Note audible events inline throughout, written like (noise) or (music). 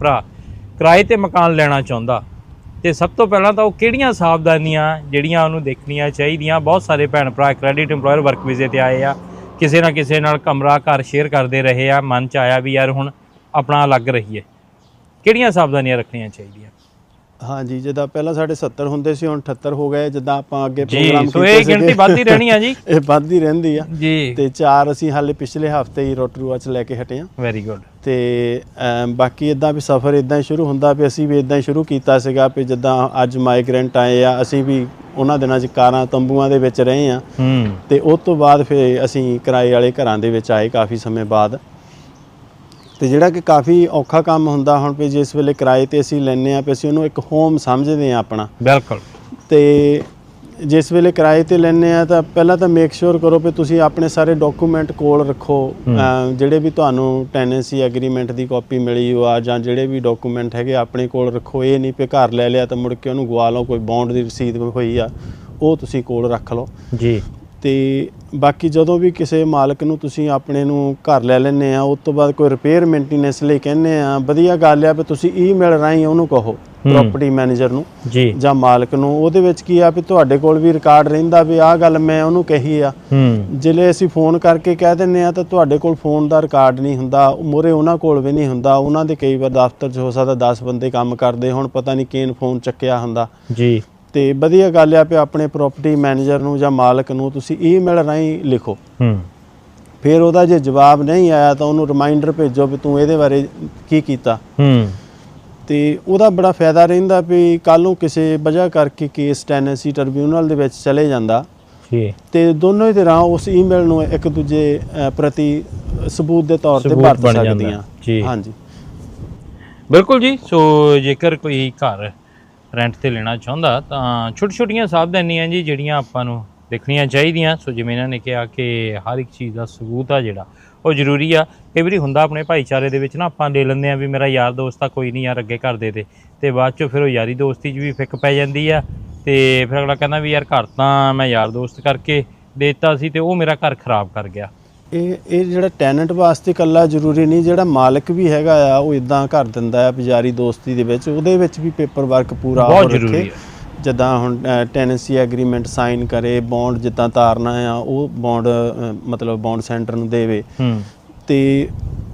ਭਰਾ, ਕਿਰਾਏ ਤੇ ਮਕਾਨ ਲੈਣਾ ਚਾਹੁੰਦਾ। ਤੇ ਸਭ ਤੋਂ ਪਹਿਲਾਂ ਤਾਂ ਉਹ ਕਿਹੜੀਆਂ ਸਾਵਧਾਨੀਆਂ ਜਿਹੜੀਆਂ ਉਹਨੂੰ ਦੇਖਣੀਆਂ ਚਾਹੀਦੀਆਂ? ਬਹੁਤ ਸਾਰੇ ਭੈਣ ਭਰਾ ਕ੍ਰੈਡਿਟ EMPLOYER ਵਰਕ ਵੀਜ਼ੇ ਤੇ ਆਏ ਆ। ਕਿਸੇ ਨਾ ਕਿਸੇ ਨਾਲ ਕਮਰਾ, ਘਰ ਸ਼ੇਅਰ ਕਰਦੇ ਰਹੇ ਆ। ਮਨ ਚ ਆਇਆ ਵੀ ਯਾਰ ਹੁਣ ਆਪਣਾ ਅਲੱਗ ਰਹੀਏ। ਕਿਹੜੀਆਂ ਸਾਵਧਾਨੀਆਂ ਰੱਖਣੀਆਂ ਚਾਹੀਦੀਆਂ? ਹਾਂਜੀ ਜਿੱਦਾਂ ਪਹਿਲਾਂ ਸਾਡੇ 70 ਹੁੰਦੇ ਸੀ ਹੁਣ 78 ਹੋ ਗਏ ਜਿੱਦਾਂ ਆਪਾਂ ਅੱਗੇ ਪ੍ਰੋਗਰਾਮ ਸੋ ਇਹ ਗਿਣਤੀ ਵੱਧਦੀ ਰਹਿਣੀ ਆ ਜੀ। (laughs) ਇਹ ਵੱਧਦੀ ਰਹਿੰਦੀ ਆ। ਜੀ। ਤੇ ਚਾਰ ਅਸੀਂ ਹਾਲੇ ਪਿਛਲੇ ਹਫ਼ਤੇ ਹੀ ਰੋਟਰੂਆ ਚ ਲੈ ਕੇ ਹਟੇ ਆ। ਵੈਰੀ ਗੁੱਡ ਤੇ ਬਾਕੀ ਇਦਾਂ ਵੀ ਸਫ਼ਰ ਇਦਾਂ ਹੀ ਸ਼ੁਰੂ ਹੁੰਦਾ ਵੀ ਅਸੀਂ ਵੀ ਇਦਾਂ ਹੀ ਸ਼ੁਰੂ ਕੀਤਾ ਸੀਗਾ ਵੀ ਜਿੱਦਾਂ ਅੱਜ ਮਾਈਗ੍ਰੈਂਟ ਆਏ ਆ ਅਸੀਂ ਵੀ ਉਹਨਾਂ ਦਿਨਾਂ 'ਚ ਕਾਰਾਂ ਤੰਬੂਆਂ ਦੇ ਵਿੱਚ ਰਹੇ ਆ। ਹੂੰ। ਤੇ ਉਸ ਤੋਂ ਬਾਅਦ ਫਿਰ ਅਸੀਂ ਕਿਰਾਏ ਵਾਲੇ ਘਰਾਂ ਦੇ ਵਿੱਚ ਆਏ ਕਾਫੀ ਸਮੇਂ ਬਾਅਦ। ਤੇ ਜਿਹੜਾ ਕਿ ਕਾਫੀ ਔਖਾ ਕੰਮ ਹੁੰਦਾ ਹੁਣ ਵੀ ਜਿਸ ਵੇਲੇ ਕਿਰਾਏ ਤੇ ਅਸੀਂ ਲੈਨੇ ਆ ਵੀ ਅਸੀਂ ਉਹਨੂੰ ਇੱਕ ਹੋਮ ਸਮਝਦੇ ਆ ਆਪਣਾ। ਬਿਲਕੁਲ। ਤੇ ਜਿਸ ਵੇਲੇ ਕਿਰਾਏ ਤੇ ਲੈਨੇ ਆ ਤਾਂ ਪਹਿਲਾਂ ਤਾਂ ਮੇਕ ਸ਼ੋਰ ਕਰੋ ਵੀ ਤੁਸੀਂ ਆਪਣੇ ਸਾਰੇ ਡਾਕੂਮੈਂਟ ਕੋਲ ਰੱਖੋ ਜਿਹੜੇ ਵੀ ਤੁਹਾਨੂੰ ਟੈਨੈਂਸੀ ਐਗਰੀਮੈਂਟ ਦੀ ਕਾਪੀ ਮਿਲੀ ਹੋ ਆ ਜਾਂ ਜਿਹੜੇ ਵੀ ਡਾਕੂਮੈਂਟ ਹੈਗੇ ਆਪਣੇ ਕੋਲ ਰੱਖੋ। ਇਹ ਨਹੀਂ ਵੀ ਘਰ ਲੈ ਲਿਆ ਤਾਂ ਮੁੜ ਕੇ ਉਹਨੂੰ ਗਵਾ ਲਓ ਕੋਈ ਬੌਂਡ ਦੀ ਰਸੀਦ ਹੋਈ ਆ ਉਹ ਤੁਸੀਂ ਕੋਲ ਰੱਖ ਲਓ। ਜੀ। ਤੇ ਬਾਕੀ ਜਦੋਂ ਵੀ ਕਿਸੇ ਮਾਲਕ ਨੂੰ ਤੁਸੀਂ ਆਪਣੇ ਨੂੰ ਘਰ ਲੈ ਲੈਨੇ ਆ ਉਸ ਤੋਂ ਬਾਅਦ ਕੋਈ ਰਿਪੇਅਰ ਮੇਨਟੇਨੈਂਸ ਲਈ ਕਹਿੰਦੇ ਆ ਵਧੀਆ ਗੱਲ ਆ ਵੀ ਤੁਸੀਂ ਈਮੇਲ ਰਾਹੀਂ ਉਹਨੂੰ ਕਹੋ ਪ੍ਰਾਪਰਟੀ ਮੈਨੇਜਰ ਨੂੰ ਜੀ। ਜਾਂ ਮਾਲਕ ਨੂੰ। ਉਹਦੇ ਵਿੱਚ ਕੀ ਆ ਵੀ ਤੁਹਾਡੇ ਕੋਲ ਵੀ ਰਿਕਾਰਡ ਰਹਿੰਦਾ ਵੀ ਆਹ ਗੱਲ ਮੈਂ ਉਹਨੂੰ ਕਹੀ ਆ। ਹੂੰ। ਜਿਲੇ ਅਸੀਂ ਫੋਨ ਕਰਕੇ ਕਹਿ ਦਿੰਨੇ ਆ ਤਾਂ ਤੁਹਾਡੇ ਕੋਲ ਫੋਨ ਦਾ ਰਿਕਾਰਡ ਨਹੀਂ ਹੁੰਦਾ ਮੋਰੇ ਉਹਨਾਂ ਕੋਲ ਵੀ ਨਹੀਂ ਹੁੰਦਾ। ਉਹਨਾਂ ਦੇ ਕਈ ਵਾਰ ਦਫ਼ਤਰ 'ਚ ਹੋ ਸਕਦਾ 10 ਬੰਦੇ ਕੰਮ ਕਰਦੇ ਹੁਣ ਪਤਾ ਨਹੀਂ ਕਿਹਨ ਫੋਨ ਚੱਕਿਆ ਹੁੰਦਾ। ਜੀ। ਤੇ ਵਧੀਆ ਗੱਲ ਆ ਵੀ ਆਪਣੇ ਪ੍ਰਾਪਰਟੀ ਮੈਨੇਜਰ ਨੂੰ ਜਾਂ ਮਾਲਕ ਨੂੰ ਤੁਸੀਂ ਈਮੇਲ ਰਾਹੀਂ ਲਿਖੋ। ਹੂੰ। ਫਿਰ ਉਹਦਾ ਜੇ ਜਵਾਬ ਨਹੀਂ ਆਇਆ ਤਾਂ ਉਹਨੂੰ ਰਿਮਾਈਂਡਰ ਭੇਜੋ ਵੀ ਤੂੰ ਇਹਦੇ ਬਾਰੇ ਕੀ ਕੀਤਾ। ਹੂੰ। ਤੇ ਉਹਦਾ ਬੜਾ ਫਾਇਦਾ ਰਹਿੰਦਾ ਵੀ ਕੱਲ ਨੂੰ ਕਿਸੇ ਵਜ੍ਹਾ ਕਰਕੇ ਕੇਸ ਟੈਨੈਂਸੀ ਟ੍ਰਿਬਿਊਨਲ ਦੇ ਵਿੱਚ ਚਲੇ ਜਾਂਦਾ। ਜੀ। ਤੇ ਦੋਨੋਂ ਹੀ ਤਰ੍ਹਾਂ ਉਸ ਈਮੇਲ ਨੂੰ ਇੱਕ ਦੂਜੇ ਪ੍ਰਤੀ ਸਬੂਤ ਦੇ ਤੌਰ ਤੇ ਵਰਤ। ਸਕਦੀਆਂ। ਜੀ। ਹਾਂਜੀ। ਬਿਲਕੁਲ ਜੀ ਸੋ ਜੇਕਰ ਕੋਈ ਘਰ ਰੈਂਟ ਤੇ ਲੈਣਾ ਚਾਹੁੰਦਾ, ਤਾਂ ਛੋਟੀ ਛੋਟੀਆਂ ਸਾਵਧਾਨੀਆਂ ਜੀ ਜਿਹੜੀਆਂ ਆਪਾਂ ਨੂੰ ਦੇਖਣੀਆਂ ਚਾਹੀਦੀਆਂ। ਸੋ ਜਿਵੇਂ ਇਹਨਾਂ ਨੇ ਕਿਹਾ ਕਿ ਹਰ ਇੱਕ ਚੀਜ਼ ਦਾ ਸਬੂਤ ਆ ਜਿਹੜਾ, ਉਹ ਜ਼ਰੂਰੀ ਆ। ਕਈ ਵਾਰੀ ਹੁੰਦਾ ਆਪਣੇ ਭਾਈਚਾਰੇ ਦੇ ਵਿੱਚ ਨਾ, ਆਪਾਂ ਲੈ ਲੈਂਦੇ ਆ ਵੀ ਮੇਰਾ ਯਾਰ ਦੋਸਤ ਆ, ਕੋਈ ਨਹੀਂ ਯਾਰ ਅੱਗੇ ਕਰ ਦੇ ਦੇ। ਤੇ ਬਾਅਦ ਚੋਂ ਫਿਰ ਉਹ ਯਾਰੀ ਦੋਸਤੀ 'ਚ ਵੀ ਫਿੱਕ ਪੈ ਜਾਂਦੀ ਆ। ਤੇ ਫਿਰ ਅਗਲਾ ਕਹਿੰਦਾ ਵੀ ਯਾਰ ਘਰ ਤਾਂ ਮੈਂ ਯਾਰ ਦੋਸਤ ਕਰਕੇ ਦੇਤਾ ਸੀ ਤੇ ਉਹ ਮੇਰਾ ਘਰ ਖਰਾਬ ਕਰ ਗਿਆ। ਇਹ ਇਹ ਜਿਹੜਾ ਟੈਨੈਂਟ ਵਾਸਤੇ ਇਕੱਲਾ ਜ਼ਰੂਰੀ ਨਹੀਂ ਜਿਹੜਾ ਮਾਲਕ ਵੀ ਹੈਗਾ ਆ ਉਹ ਇਦਾਂ ਕਰ ਦਿੰਦਾ ਆ ਪੁਜਾਰੀ ਦੋਸਤੀ ਦੇ ਵਿੱਚ ਉਹਦੇ ਵਿੱਚ ਵੀ ਪੇਪਰ ਵਰਕ ਪੂਰਾ ਬਹੁਤ ਉਹ ਰੱਖੇ। ਜ਼ਰੂਰੀ ਹੈ। ਜਿੱਦਾਂ ਹੁਣ ਟੈਨੈਂਸੀ ਐਗਰੀਮੈਂਟ ਸਾਈਨ ਕਰੇ ਬੌਂਡ ਜਿੱਦਾਂ ਤਾਰਨਾ ਆ ਉਹ ਬੌਂਡ ਮਤਲਬ ਬੌਂਡ ਸੈਂਟਰ ਨੂੰ ਦੇਵੇ ਹੂੰ ਤੇ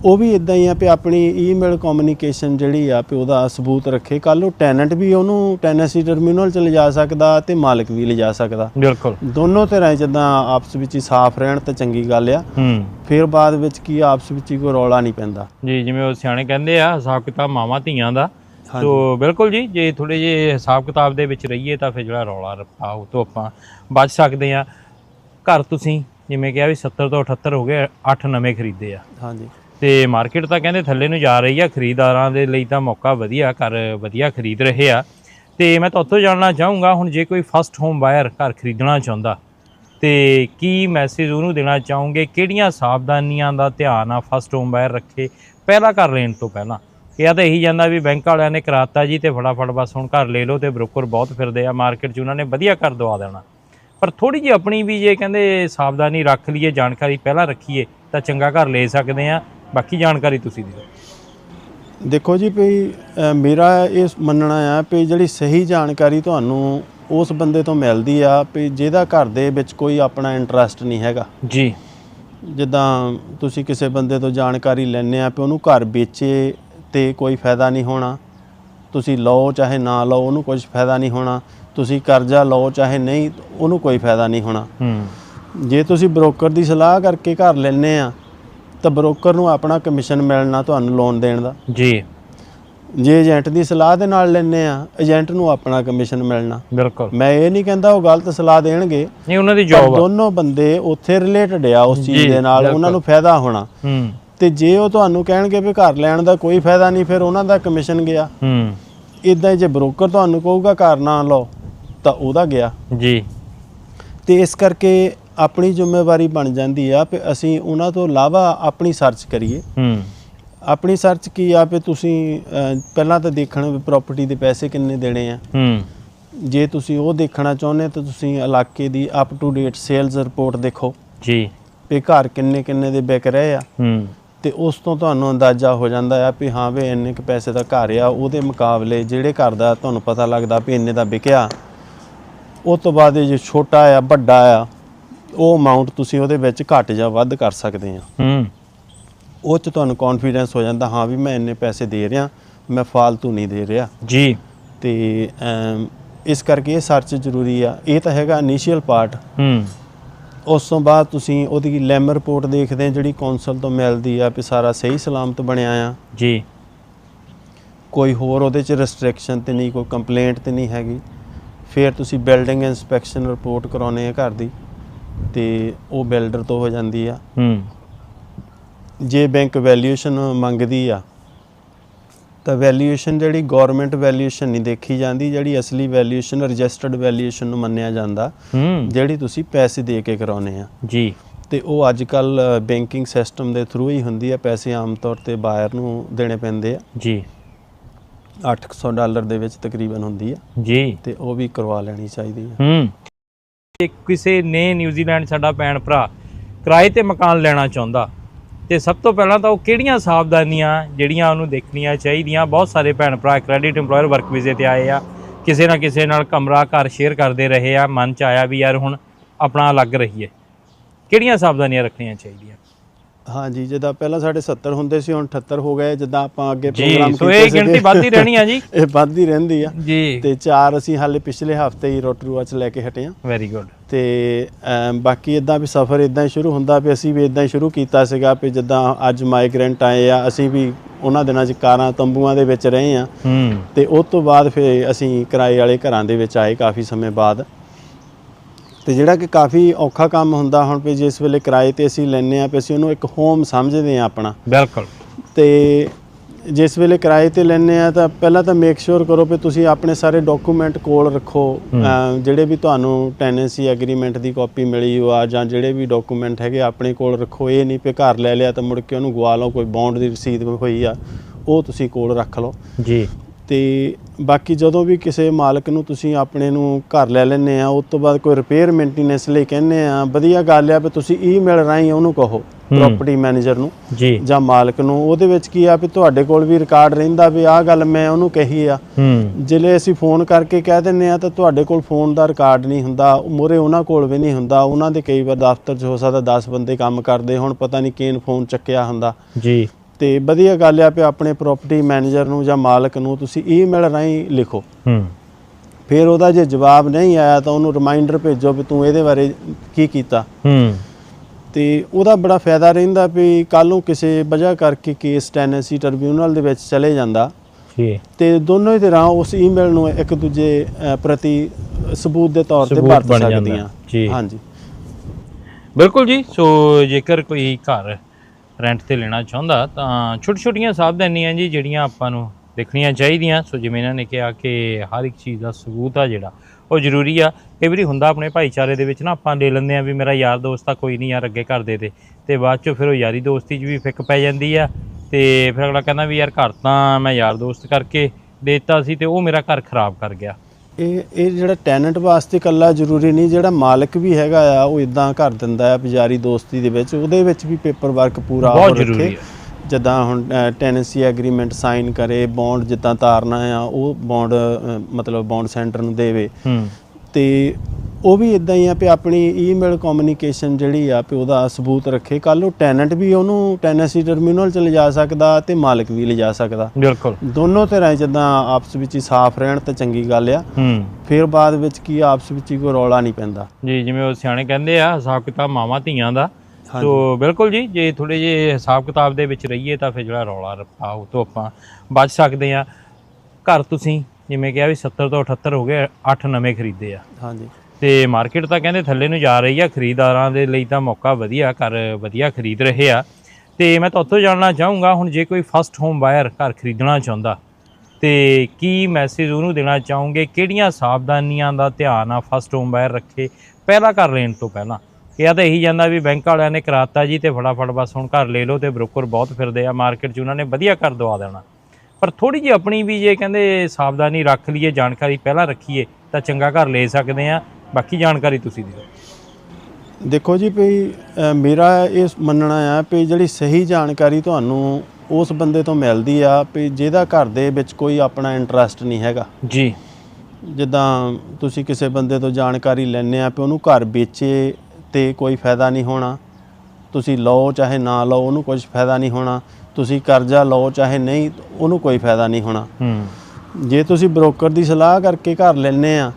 ਉਹ ਵੀ ਇਦਾਂ ਹੀ ਆ ਵੀ ਆਪਣੀ ਈਮੇਲ ਕਮਿਊਨੀਕੇਸ਼ਨ ਜਿਹੜੀ ਆ ਵੀ ਉਹਦਾ ਸਬੂਤ ਰੱਖੇ। ਕੱਲ ਨੂੰ ਟੈਨੈਂਟ ਵੀ ਉਹਨੂੰ ਟੈਨੈਂਸੀ ਟਰਮੀਨਲ ਚ ਲਿਜਾ ਸਕਦਾ ਤੇ ਮਾਲਕ ਵੀ ਲਿਜਾ ਸਕਦਾ। ਬਿਲਕੁਲ। ਦੋਨੋਂ ਤਰ੍ਹਾਂ ਜਿੱਦਾਂ ਆਪਸ ਵਿੱਚ ਹੀ ਸਾਫ਼ ਰਹਿਣ ਤਾਂ ਚੰਗੀ ਗੱਲ ਆ। ਹੂੰ। ਫਿਰ ਬਾਅਦ ਵਿੱਚ ਕੀ ਆਪਸ ਵਿੱਚ ਹੀ ਕੋਈ ਰੌਲਾ ਨਹੀਂ ਪੈਂਦਾ। ਜੀ ਜਿਵੇਂ ਉਹ ਸਿਆਣੇ ਕਹਿੰਦੇ ਆ ਹਿਸਾਬ ਕਿਤਾਬ ਮਾਵਾਂ ਧੀਆਂ ਦਾ। ਸੋ ਬਿਲਕੁਲ ਜੀ ਜੇ ਥੋੜੇ ਜੇ ਹਿਸਾਬ ਕਿਤਾਬ ਦੇ ਵਿੱਚ ਰਹੀਏ ਤਾਂ ਫਿਰ ਜਿਹੜਾ ਰੌਲਾ ਰੱਪਾ ਉਹ ਤੋਂ ਆਪਾਂ ਬਚ ਸਕਦੇ ਆ। ਘਰ ਤੁਸੀਂ ਜਿਵੇਂ ਕਿਹਾ ਵੀ 70 ਤੋਂ 78 ਹੋ ਗਏ 8 ਨਵੇਂ ਖਰੀਦੇ ਆ। ਹਾਂਜੀ। ਤੇ ਮਾਰਕੀਟ ਤਾਂ ਕਹਿੰਦੇ ਥੱਲੇ ਨੂੰ ਜਾ ਰਹੀ ਆ, ਖਰੀਦਦਾਰਾਂ ਦੇ ਲਈ ਤਾਂ ਮੌਕਾ ਵਧੀਆ, ਘਰ ਵਧੀਆ ਖਰੀਦ ਰਹੇ ਆ। ਤੇ ਮੈਂ ਤੁਹਾਤੋਂ ਜਾਣਨਾ ਚਾਹੂੰਗਾ, ਹੁਣ ਜੇ ਕੋਈ ਫਸਟ ਹੋਮ ਬਾਇਰ ਘਰ ਖਰੀਦਣਾ ਚਾਹੁੰਦਾ, ਤੇ ਕੀ ਮੈਸੇਜ ਉਹਨੂੰ ਦੇਣਾ ਚਾਹੋਗੇ? ਕਿਹੜੀਆਂ ਸਾਵਧਾਨੀਆਂ ਦਾ ਧਿਆਨ ਆ ਫਸਟ ਹੋਮ ਬਾਇਰ ਰੱਖੇ, ਪਹਿਲਾ ਘਰ ਲੈਣ ਤੋਂ ਪਹਿਲਾਂ? ਇਹ ਤਾਂ ਇਹੀ ਜਾਂਦਾ ਵੀ ਬੈਂਕ ਵਾਲਿਆਂ ਨੇ ਕਰਾਤਾ ਜੀ, ਤੇ ਫਟਾਫਟ ਬਸ ਹੁਣ ਘਰ ਲੈ ਲਓ ਤੇ ਬ੍ਰੋਕਰ ਬਹੁਤ ਫਿਰਦੇ ਆ ਮਾਰਕੀਟ 'ਚ ਉਹਨਾਂ ਨੇ ਵਧੀਆ ਘਰ ਦਵਾ ਦੇਣਾ। ਪਰ ਥੋੜੀ ਜਿਹੀ ਆਪਣੀ ਵੀ ਜੇ ਕਹਿੰਦੇ ਸਾਵਧਾਨੀ ਰੱਖ ਲਈਏ, ਜਾਣਕਾਰੀ ਪਹਿਲਾਂ ਰੱਖੀਏ, ਤਾਂ ਚੰਗਾ ਘਰ ਲੈ ਸਕਦੇ ਆ। ਬਾਕੀ ਜਾਣਕਾਰੀ ਤੁਸੀਂ ਦਿਓ। ਦੇਖੋ ਜੀ ਅ, ਮੇਰਾ ਇਹ ਮੰਨਣਾ ਆ ਵੀ ਜਿਹੜੀ ਸਹੀ ਜਾਣਕਾਰੀ ਤੁਹਾਨੂੰ ਉਸ ਬੰਦੇ ਤੋਂ ਮਿਲਦੀ ਆ ਵੀ ਜਿਹਦਾ ਘਰ ਦੇ ਵਿੱਚ ਕੋਈ ਆਪਣਾ ਇੰਟਰਸਟ ਨਹੀਂ ਹੈਗਾ। ਜੀ। ਜਿੱਦਾਂ ਤੁਸੀਂ ਕਿਸੇ ਬੰਦੇ ਤੋਂ ਜਾਣਕਾਰੀ ਲੈਣੇ ਆ ਵੀ ਉਹਨੂੰ ਘਰ ਵੇਚੇ ਤੇ ਕੋਈ ਫਾਇਦਾ ਨਹੀਂ ਹੋਣਾ। ਤੁਸੀਂ ਲਓ ਚਾਹੇ ਨਾ ਲਓ ਉਹਨੂੰ ਕੁਝ ਫਾਇਦਾ ਨਹੀਂ ਹੋਣਾ। ਤੁਸੀਂ ਕਰਜ਼ਾ ਲਓ ਚਾਹੇ ਨਹੀਂ ਉਹਨੂੰ ਕੋਈ ਫਾਇਦਾ ਨਹੀਂ ਹੋਣਾ। ਹੂੰ। ਜੇ ਤੁਸੀਂ ਬ੍ਰੋਕਰ ਦੀ ਸਲਾਹ ਕਰਕੇ ਘਰ ਲੈਣੇ ਆ ਤਾਂ ਬ੍ਰੋਕਰ ਨੂੰ ਆਪਣਾ ਕਮਿਸ਼ਨ ਮਿਲਣਾ ਤੁਹਾਨੂੰ ਲੋਨ ਦੇਣ ਦਾ। ਜੀ। ਜੇ ਏਜੰਟ ਦੀ ਸਲਾਹ ਦੇ ਨਾਲ ਲੈਣੇ ਆ ਏਜੰਟ ਨੂੰ ਆਪਣਾ ਕਮਿਸ਼ਨ ਮਿਲਣਾ। ਬਿਲਕੁਲ। ਮੈਂ ਇਹ ਨਹੀਂ ਕਹਿੰਦਾ ਉਹ ਗਲਤ ਸਲਾਹ ਦੇਣਗੇ ਨਹੀਂ ਉਹਨਾਂ ਦੀ ਜੌਬ ਆ। ਦੋਨੋਂ ਬੰਦੇ ਉੱਥੇ ਰਿਲੇਟਡ ਆ ਉਸ ਚੀਜ਼ ਦੇ ਨਾਲ ਉਹਨਾਂ ਨੂੰ ਫਾਇਦਾ ਹੋਣਾ। ਹੂੰ। ਤੇ ਜੇ ਉਹ ਤੁਹਾਨੂੰ ਕਹਿਣਗੇ ਵੀ ਘਰ ਲੈਣ ਦਾ ਕੋਈ ਫਾਇਦਾ ਨਹੀਂ ਫਿਰ ਉਹਨਾਂ ਦਾ ਕਮਿਸ਼ਨ ਗਿਆ। ਹੂੰ। ਇਦਾਂ ਜੇ ਬ੍ਰੋਕਰ ਤੁਹਾਨੂੰ ਕਹੂਗਾ ਘਰ ਨਾ ਲਓ ਤਾਂ ਉਹਦਾ ਗਿਆ। ਜੀ। ਤੇ ਇਸ ਕਰਕੇ ਆਪਣੀ ਜ਼ਿੰਮੇਵਾਰੀ ਬਣ ਜਾਂਦੀ ਆ ਕਿ ਅਸੀਂ ਉਹਨਾਂ ਤੋਂ ਇਲਾਵਾ ਆਪਣੀ ਸਰਚ ਕਰੀਏ। ਹੂੰ। ਆਪਣੀ ਸਰਚ ਕੀ ਆ ਵੀ ਤੁਸੀਂ ਅਹ, ਪਹਿਲਾਂ ਤਾਂ ਦੇਖਣਾ ਵੀ ਪ੍ਰਾਪਰਟੀ ਦੇ ਪੈਸੇ ਕਿੰਨੇ ਦੇਣੇ ਆ। ਹੂੰ। ਜੇ ਤੁਸੀਂ ਉਹ ਦੇਖਣਾ ਚਾਹੁੰਦੇ ਤਾਂ ਤੁਸੀਂ ਇਲਾਕੇ ਦੀ up to date sales report ਦੇਖੋ। ਜੀ। ਵੀ ਘਰ ਕਿੰਨੇ ਕਿੰਨੇ ਦੇ ਵਿਕ ਰਹੇ ਆ। ਹੂੰ। ਤੇ ਉਸ ਤੋਂ ਤੁਹਾਨੂੰ ਅੰਦਾਜ਼ਾ ਹੋ ਜਾਂਦਾ ਆ ਵੀ ਹਾਂ ਵੀ ਇੰਨੇ ਕੁ ਪੈਸੇ ਦਾ ਘਰ ਆ ਉਹਦੇ ਮੁਕਾਬਲੇ ਜਿਹੜੇ ਘਰ ਦਾ ਤੁਹਾਨੂੰ ਪਤਾ ਲੱਗਦਾ ਵੀ ਇੰਨੇ ਦਾ ਵਿਕਿਆ ਉਹ ਤੋਂ ਬਾਅਦ ਇਹ ਜੇ ਛੋਟਾ ਆ ਵੱਡਾ ਆ ਉਹ ਅਮਾਉਂਟ ਤੁਸੀਂ ਉਹਦੇ ਵਿੱਚ ਘੱਟ ਜਾਂ ਵੱਧ ਕਰ ਸਕਦੇ ਆ। ਹੂੰ। ਉਹ 'ਚ ਤੁਹਾਨੂੰ ਕੌਨਫੀਡੈਂਸ ਹੋ ਜਾਂਦਾ ਹਾਂ ਵੀ ਮੈਂ ਇੰਨੇ ਪੈਸੇ ਦੇ ਰਿਹਾ ਮੈਂ ਫਾਲਤੂ ਨਹੀਂ ਦੇ ਰਿਹਾ। ਜੀ। ਤੇ ਅਮ, ਇਸ ਕਰਕੇ ਇਹ ਸਰਚ ਜ਼ਰੂਰੀ ਆ। ਇਹ ਤਾਂ ਹੈਗਾ ਇਨੀਸ਼ੀਅਲ ਪਾਰਟ ਹੂੰ। ਉਸ ਤੋਂ ਬਾਅਦ ਤੁਸੀਂ ਉਹਦੀ ਲੈਮ ਰਿਪੋਰਟ ਦੇਖਦੇ ਆ ਜਿਹੜੀ ਕੌਂਸਲ ਤੋਂ ਮਿਲਦੀ ਆ ਵੀ ਸਾਰਾ ਸਹੀ ਸਲਾਮਤ ਬਣਿਆ ਆ। ਜੀ। ਕੋਈ ਹੋਰ ਉਹਦੇ ਚ ਰੈਸਟ੍ਰਿਕਸ਼ਨ ਤੇ ਨਹੀਂ ਕੋਈ ਕੰਪਲੇਂਟ ਤੇ ਨਹੀਂ ਹੈਗੀ। ਫਿਰ ਤੁਸੀਂ ਬਿਲਡਿੰਗ ਇਨਸਪੈਕਸ਼ਨ ਰਿਪੋਰਟ ਕਰਾਉਨੇ ਆ ਘਰ ਦੀ। ਤੇ ਉਹ ਬਿਲਡਰ ਤੋਂ ਹੋ ਜਾਂਦੀ ਆ। ਹੂੰ। ਜੇ ਬੈਂਕ ਵੈਲਿਊਏਸ਼ਨ ਮੰਗਦੀ ਆ ਤਾਂ ਵੈਲਿਊਏਸ਼ਨ ਜਿਹੜੀ ਗਵਰਨਮੈਂਟ ਵੈਲਿਊਏਸ਼ਨ ਨਹੀਂ ਦੇਖੀ ਜਾਂਦੀ ਜਿਹੜੀ ਅਸਲੀ ਵੈਲਿਊਏਸ਼ਨ ਰਜਿਸਟਰਡ ਵੈਲਿਊਏਸ਼ਨ ਨੂੰ ਮੰਨਿਆ ਜਾਂਦਾ ਹੂੰ। ਜਿਹੜੀ ਤੁਸੀਂ ਪੈਸੇ ਦੇ ਕੇ ਕਰਾਉਨੇ ਆ। ਜੀ। ਤੇ ਉਹ ਅੱਜ ਕੱਲ ਬੈਂਕਿੰਗ ਸਿਸਟਮ ਦੇ ਥਰੂ ਹੀ ਹੁੰਦੀ ਆ ਪੈਸੇ ਆਮ ਤੌਰ ਤੇ ਬਾਇਰ ਨੂੰ ਦੇਣੇ ਪੈਂਦੇ ਆ। ਜੀ। 800 ਡਾਲਰ ਦੇ ਵਿੱਚ ਤਕਰੀਬਨ ਹੁੰਦੀ ਆ। ਜੀ। ਤੇ ਉਹ ਵੀ ਕਰਵਾ ਲੈਣੀ ਚਾਹੀਦੀ ਆ। ਹੂੰ। ਜੇ ਕਿਸੇ ਨੇ ਨਿਊਜ਼ੀਲੈਂਡ ਸਾਡਾ ਭੈਣ ਭਰਾ ਕਿਰਾਏ ਤੇ ਮਕਾਨ ਲੈਣਾ ਚਾਹੁੰਦਾ ਤੇ ਸਭ ਤੋਂ ਪਹਿਲਾਂ ਤਾਂ ਉਹ ਕਿਹੜੀਆਂ ਸਾਵਧਾਨੀਆਂ ਜਿਹੜੀਆਂ ਉਹਨੂੰ ਦੇਖਣੀਆਂ ਚਾਹੀਦੀਆਂ? ਬਹੁਤ ਸਾਰੇ ਭੈਣ ਭਰਾ ਕ੍ਰੈਡਿਟ EMPLOYER ਵਰਕ ਵੀਜ਼ੇ ਤੇ ਆਏ ਆ। ਕਿਸੇ ਨਾ ਕਿਸੇ ਨਾਲ ਕਮਰਾ, ਘਰ ਸ਼ੇਅਰ ਕਰਦੇ ਰਹੇ ਆ। ਮਨ ਚ ਆਇਆ ਵੀ ਯਾਰ ਹੁਣ ਆਪਣਾ ਅਲੱਗ ਰਹੀਏ। ਕਿਹੜੀਆਂ ਸਾਵਧਾਨੀਆਂ ਰੱਖਣੀਆਂ ਚਾਹੀਦੀਆਂ? ਹਾਂਜੀ ਜਿੱਦਾਂ ਪਹਿਲਾਂ ਸਾਡੇ 70 ਹੁੰਦੇ ਸੀ ਹੁਣ 78 ਹੋ ਗਏ ਜਿੱਦਾਂ ਆਪਾਂ ਅੱਗੇ ਪ੍ਰੋਗਰਾਮ ਸੋ ਇਹ ਗਿਣਤੀ ਵੱਧਦੀ ਰਹਿਣੀ ਆ ਜੀ। (laughs) ਇਹ ਵੱਧਦੀ ਰਹਿੰਦੀ ਆ। ਜੀ। ਤੇ ਚਾਰ ਅਸੀਂ ਹਾਲੇ ਪਿਛਲੇ ਹਫ਼ਤੇ ਹੀ ਰੋਟਰੂਆ ਚ ਲੈ ਕੇ ਹਟੇ ਆ। ਵੈਰੀ ਗੁੱਡ ਤੇ ਬਾਕੀ ਇਦਾਂ ਵੀ ਸਫ਼ਰ ਇਦਾਂ ਹੀ ਸ਼ੁਰੂ ਹੁੰਦਾ ਵੀ ਅਸੀਂ ਵੀ ਇਦਾਂ ਹੀ ਸ਼ੁਰੂ ਕੀਤਾ ਸੀਗਾ ਵੀ ਜਿੱਦਾਂ ਅੱਜ ਮਾਈਗ੍ਰੈਂਟ ਆਏ ਆ ਅਸੀਂ ਵੀ ਉਹਨਾਂ ਦਿਨਾਂ 'ਚ ਕਾਰਾਂ ਤੰਬੂਆਂ ਦੇ ਵਿੱਚ ਰਹੇ ਆ। ਹੂੰ। ਤੇ ਉਸ ਤੋਂ ਬਾਅਦ ਫਿਰ ਅਸੀਂ ਕਿਰਾਏ ਵਾਲੇ ਘਰਾਂ ਦੇ ਵਿੱਚ ਆਏ ਕਾਫੀ ਸਮੇਂ ਬਾਅਦ। ਤੇ ਜਿਹੜਾ ਕਿ ਕਾਫੀ ਔਖਾ ਕੰਮ ਹੁੰਦਾ ਹੁਣ ਵੀ ਜਿਸ ਵੇਲੇ ਕਿਰਾਏ ਤੇ ਅਸੀਂ ਲੈਨੇ ਆ ਵੀ ਅਸੀਂ ਉਹਨੂੰ ਇੱਕ ਹੋਮ ਸਮਝਦੇ ਆ ਆਪਣਾ। ਬਿਲਕੁਲ। ਤੇ ਜਿਸ ਵੇਲੇ ਕਿਰਾਏ ਤੇ ਲੈਨੇ ਆ ਤਾਂ ਪਹਿਲਾਂ ਤਾਂ ਮੇਕ ਸ਼ੋਰ ਕਰੋ ਵੀ ਤੁਸੀਂ ਆਪਣੇ ਸਾਰੇ ਡਾਕੂਮੈਂਟ ਕੋਲ ਰੱਖੋ ਜਿਹੜੇ ਵੀ ਤੁਹਾਨੂੰ ਟੈਨੈਂਸੀ ਐਗਰੀਮੈਂਟ ਦੀ ਕਾਪੀ ਮਿਲੀ ਹੋ ਆ ਜਾਂ ਜਿਹੜੇ ਵੀ ਡਾਕੂਮੈਂਟ ਹੈਗੇ ਆਪਣੇ ਕੋਲ ਰੱਖੋ। ਇਹ ਨਹੀਂ ਵੀ ਘਰ ਲੈ ਲਿਆ ਤਾਂ ਮੁੜ ਕੇ ਉਹਨੂੰ ਗਵਾ ਲਓ ਕੋਈ ਬੌਂਡ ਦੀ ਰਸੀਦ ਹੋਈ ਆ ਉਹ ਤੁਸੀਂ ਕੋਲ ਰੱਖ ਲਓ। ਜੀ। ਤੇ ਬਾਕੀ ਜਦੋਂ ਵੀ ਕਿਸੇ ਮਾਲਕ ਨੂੰ ਤੁਸੀਂ ਆਪਣੇ ਨੂੰ ਘਰ ਲੈ ਲੈਨੇ ਆ ਉਸ ਤੋਂ ਬਾਅਦ ਕੋਈ ਰਿਪੇਅਰ ਮੇਨਟੇਨੈਂਸ ਲਈ ਕਹਿੰਦੇ ਆ ਵਧੀਆ ਗੱਲ ਆ ਵੀ ਤੁਸੀਂ ਈਮੇਲ ਰਾਹੀਂ ਉਹਨੂੰ ਕਹੋ ਪ੍ਰਾਪਰਟੀ ਮੈਨੇਜਰ ਨੂੰ ਜੀ। ਜਾਂ ਮਾਲਕ ਨੂੰ। ਉਹਦੇ ਵਿੱਚ ਕੀ ਆ ਵੀ ਤੁਹਾਡੇ ਕੋਲ ਵੀ ਰਿਕਾਰਡ ਰਹਿੰਦਾ ਵੀ ਆਹ ਗੱਲ ਮੈਂ ਉਹਨੂੰ ਕਹੀ ਆ। ਹੂੰ। ਜਿਲੇ ਅਸੀਂ ਫੋਨ ਕਰਕੇ ਕਹਿ ਦਿੰਨੇ ਆ ਤਾਂ ਤੁਹਾਡੇ ਕੋਲ ਫੋਨ ਦਾ ਰਿਕਾਰਡ ਨਹੀਂ ਹੁੰਦਾ ਮੋਰੇ ਉਹਨਾਂ ਕੋਲ ਵੀ ਨਹੀਂ ਹੁੰਦਾ। ਉਹਨਾਂ ਦੇ ਕਈ ਵਾਰ ਦਫ਼ਤਰ 'ਚ ਹੋ ਸਕਦਾ 10 ਬੰਦੇ ਕੰਮ ਕਰਦੇ ਹੁਣ ਪਤਾ ਨਹੀਂ ਕਿਹਨ ਫੋਨ ਚੱਕਿਆ ਹੁੰਦਾ। ਜੀ। ਤੇ ਵਧੀਆ ਗੱਲ ਆ ਵੀ ਆਪਣੇ ਪ੍ਰਾਪਰਟੀ ਮੈਨੇਜਰ ਨੂੰ ਜਾਂ ਮਾਲਕ ਨੂੰ ਤੁਸੀਂ ਈਮੇਲ ਰਾਹੀਂ ਲਿਖੋ। ਹੂੰ। ਫਿਰ ਉਹਦਾ ਜੇ ਜਵਾਬ ਨਹੀਂ ਆਇਆ ਤਾਂ ਉਹਨੂੰ ਰਿਮਾਈਂਡਰ ਭੇਜੋ ਵੀ ਤੂੰ ਇਹਦੇ ਬਾਰੇ ਕੀ ਕੀਤਾ। ਹੂੰ। ਤੇ ਉਹਦਾ ਬੜਾ ਫਾਇਦਾ ਰਹਿੰਦਾ ਵੀ ਕੱਲ ਨੂੰ ਕਿਸੇ ਵਜ੍ਹਾ ਕਰਕੇ ਕੇਸ ਟੈਨੈਂਸੀ ਟ੍ਰਿਬਿਊਨਲ ਦੇ ਵਿੱਚ ਚਲੇ ਜਾਂਦਾ। ਜੀ। ਤੇ ਦੋਨੋਂ ਹੀ ਤਰ੍ਹਾਂ ਉਸ ਈਮੇਲ ਨੂੰ ਇੱਕ ਦੂਜੇ ਪ੍ਰਤੀ ਸਬੂਤ ਦੇ ਤੌਰ ਤੇ ਵਰਤ। ਸਕਦੀਆਂ। ਜੀ। ਹਾਂਜੀ। ਬਿਲਕੁਲ ਜੀ ਸੋ ਜੇਕਰ ਕੋਈ ਘਰ ਰੈਂਟ ਤੇ ਲੈਣਾ ਚਾਹੁੰਦਾ, ਤਾਂ ਛੋਟੀ ਛੋਟੀਆਂ ਸਾਵਧਾਨੀਆਂ ਜੀ ਜਿਹੜੀਆਂ ਆਪਾਂ ਨੂੰ ਦੇਖਣੀਆਂ ਚਾਹੀਦੀਆਂ। ਸੋ ਜਿਵੇਂ ਇਹਨਾਂ ਨੇ ਕਿਹਾ ਕਿ ਹਰ ਇੱਕ ਚੀਜ਼ ਦਾ ਸਬੂਤ ਆ ਜਿਹੜਾ, ਉਹ ਜ਼ਰੂਰੀ ਆ। ਕਈ ਵਾਰੀ ਹੁੰਦਾ ਆਪਣੇ ਭਾਈਚਾਰੇ ਦੇ ਵਿੱਚ ਨਾ, ਆਪਾਂ ਲੈ ਲੈਂਦੇ ਆ ਵੀ ਮੇਰਾ ਯਾਰ ਦੋਸਤ ਆ, ਕੋਈ ਨਹੀਂ ਯਾਰ ਅੱਗੇ ਕਰ ਦੇ ਦੇ। ਤੇ ਬਾਅਦ ਚੋਂ ਫਿਰ ਉਹ ਯਾਰੀ ਦੋਸਤੀ 'ਚ ਵੀ ਫਿੱਕ ਪੈ ਜਾਂਦੀ ਆ। ਤੇ ਫਿਰ ਅਗਲਾ ਕਹਿੰਦਾ ਵੀ ਯਾਰ ਘਰ ਤਾਂ ਮੈਂ ਯਾਰ ਦੋਸਤ ਕਰਕੇ ਦੇਤਾ ਸੀ ਤੇ ਉਹ ਮੇਰਾ ਘਰ ਖਰਾਬ ਕਰ ਗਿਆ। ਇਹ ਇਹ ਜਿਹੜਾ ਟੈਨੈਂਟ ਵਾਸਤੇ ਇਕੱਲਾ ਜ਼ਰੂਰੀ ਨਹੀਂ ਜਿਹੜਾ ਮਾਲਕ ਵੀ ਹੈਗਾ ਆ ਉਹ ਇਦਾਂ ਕਰ ਦਿੰਦਾ ਆ ਪੁਜਾਰੀ ਦੋਸਤੀ ਦੇ ਵਿੱਚ। ਉਹਦੇ ਵਿੱਚ ਵੀ ਪੇਪਰ ਵਰਕ ਪੂਰਾ ਬਹੁਤ ਉਹ ਜ਼ਰੂਰੀ ਰੱਖੇ। ਜਿੱਦਾਂ ਹੁਣ ਟੈਨੈਂਸੀ ਐਗਰੀਮੈਂਟ ਸਾਈਨ ਕਰੇ ਬੌਂਡ ਜਿੱਦਾਂ ਤਾਰਨਾ ਆ ਉਹ ਬੌਂਡ ਮਤਲਬ ਬੌਂਡ ਸੈਂਟਰ ਨੂੰ ਦੇਵੇ। ਹੂੰ। ਤੇ ਉਹ ਵੀ ਇਦਾਂ ਹੀ ਆ ਵੀ ਆਪਣੀ ਈਮੇਲ ਕਮਿਊਨੀਕੇਸ਼ਨ ਜਿਹੜੀ ਆ ਵੀ ਉਹਦਾ ਸਬੂਤ ਰੱਖੇ। ਕੱਲ ਨੂੰ ਟੈਨੈਂਟ ਵੀ ਉਹਨੂੰ ਟੈਨੈਂਸੀ ਟਰਮੀਨਲ ਚ ਲਿਜਾ ਸਕਦਾ ਤੇ ਮਾਲਕ ਵੀ ਲਿਜਾ ਸਕਦਾ। ਬਿਲਕੁਲ। ਦੋਨੋਂ ਤਰ੍ਹਾਂ ਜਿੱਦਾਂ ਆਪਸ ਵਿੱਚ ਹੀ ਸਾਫ਼ ਰਹਿਣ ਤਾਂ ਚੰਗੀ ਗੱਲ ਆ। ਹੂੰ। ਫਿਰ ਬਾਅਦ ਵਿੱਚ ਕੀ ਆਪਸ ਵਿੱਚ ਹੀ ਕੋਈ ਰੌਲਾ ਨਹੀਂ ਪੈਂਦਾ। ਜੀ ਜਿਵੇਂ ਉਹ ਸਿਆਣੇ ਕਹਿੰਦੇ ਆ ਹਿਸਾਬ ਕਿਤਾਬ ਮਾਵਾਂ ਧੀਆਂ ਦਾ। ਸੋ ਬਿਲਕੁਲ ਜੀ ਜੇ ਥੋੜੇ ਜੇ ਹਿਸਾਬ ਕਿਤਾਬ ਦੇ ਵਿੱਚ ਰਹੀਏ ਤਾਂ ਫਿਰ ਜਿਹੜਾ ਰੌਲਾ ਰੱਪਾ ਉਹ ਤੋਂ ਆਪਾਂ ਬਚ ਸਕਦੇ ਆ। ਘਰ ਤੁਸੀਂ ਜਿਵੇਂ ਕਿਹਾ ਵੀ 70 ਤੋਂ 78 ਹੋ ਗਏ 8 ਨਵੇਂ ਖਰੀਦੇ ਆ। ਹਾਂਜੀ। ਤੇ ਮਾਰਕੀਟ ਤਾਂ ਕਹਿੰਦੇ ਥੱਲੇ ਨੂੰ ਜਾ ਰਹੀ ਆ, ਖਰੀਦਦਾਰਾਂ ਦੇ ਲਈ ਤਾਂ ਮੌਕਾ ਵਧੀਆ, ਘਰ ਵਧੀਆ ਖਰੀਦ ਰਹੇ ਆ। ਤੇ ਮੈਂ ਤੁਹਾਤੋਂ ਜਾਣਨਾ ਚਾਹੂੰਗਾ, ਹੁਣ ਜੇ ਕੋਈ ਫਸਟ ਹੋਮ ਬਾਇਰ ਘਰ ਖਰੀਦਣਾ ਚਾਹੁੰਦਾ, ਤੇ ਕੀ ਮੈਸੇਜ ਉਹਨੂੰ ਦੇਣਾ ਚਾਹੋਗੇ? ਕਿਹੜੀਆਂ ਸਾਵਧਾਨੀਆਂ ਦਾ ਧਿਆਨ ਆ ਫਸਟ ਹੋਮ ਬਾਇਰ ਰੱਖੇ, ਪਹਿਲਾ ਘਰ ਲੈਣ ਤੋਂ ਪਹਿਲਾਂ? ਇਹ ਤਾਂ ਇਹੀ ਜਾਂਦਾ ਵੀ ਬੈਂਕ ਵਾਲਿਆਂ ਨੇ ਕਰਾਤਾ ਜੀ, ਤੇ ਫਟਾਫਟ ਬਸ ਹੁਣ ਘਰ ਲੈ ਲਓ ਤੇ ਬ੍ਰੋਕਰ ਬਹੁਤ ਫਿਰਦੇ ਆ ਮਾਰਕੀਟ 'ਚ ਉਹਨਾਂ ਨੇ ਵਧੀਆ ਘਰ ਦਵਾ ਦੇਣਾ। ਪਰ ਥੋੜੀ ਜਿਹੀ ਆਪਣੀ ਵੀ ਜੇ ਕਹਿੰਦੇ ਸਾਵਧਾਨੀ ਰੱਖ ਲਈਏ, ਜਾਣਕਾਰੀ ਪਹਿਲਾਂ ਰੱਖੀਏ, ਤਾਂ ਚੰਗਾ ਘਰ ਲੈ ਸਕਦੇ ਆ। ਬਾਕੀ ਜਾਣਕਾਰੀ ਤੁਸੀਂ ਦਿਓ। ਦੇਖੋ ਜੀ ਅ, ਮੇਰਾ ਇਹ ਮੰਨਣਾ ਆ ਵੀ ਜਿਹੜੀ ਸਹੀ ਜਾਣਕਾਰੀ ਤੁਹਾਨੂੰ ਉਸ ਬੰਦੇ ਤੋਂ ਮਿਲਦੀ ਆ ਵੀ ਜਿਹਦਾ ਘਰ ਦੇ ਵਿੱਚ ਕੋਈ ਆਪਣਾ ਇੰਟਰਸਟ ਨਹੀਂ ਹੈਗਾ। ਜੀ। ਜਿੱਦਾਂ ਤੁਸੀਂ ਕਿਸੇ ਬੰਦੇ ਤੋਂ ਜਾਣਕਾਰੀ ਲੈਣੇ ਆ ਵੀ ਉਹਨੂੰ ਘਰ ਵੇਚੇ ਤੇ ਕੋਈ ਫਾਇਦਾ ਨਹੀਂ ਹੋਣਾ। ਤੁਸੀਂ ਲਓ ਚਾਹੇ ਨਾ ਲਓ ਉਹਨੂੰ ਕੁਝ ਫਾਇਦਾ ਨਹੀਂ ਹੋਣਾ। ਤੁਸੀਂ ਕਰਜ਼ਾ ਲਓ ਚਾਹੇ ਨਹੀਂ ਉਹਨੂੰ ਕੋਈ ਫਾਇਦਾ ਨਹੀਂ ਹੋਣਾ। ਹੂੰ। ਜੇ ਤੁਸੀਂ ਬ੍ਰੋਕਰ ਦੀ ਸਲਾਹ ਕਰਕੇ ਘਰ ਲੈਣੇ ਆ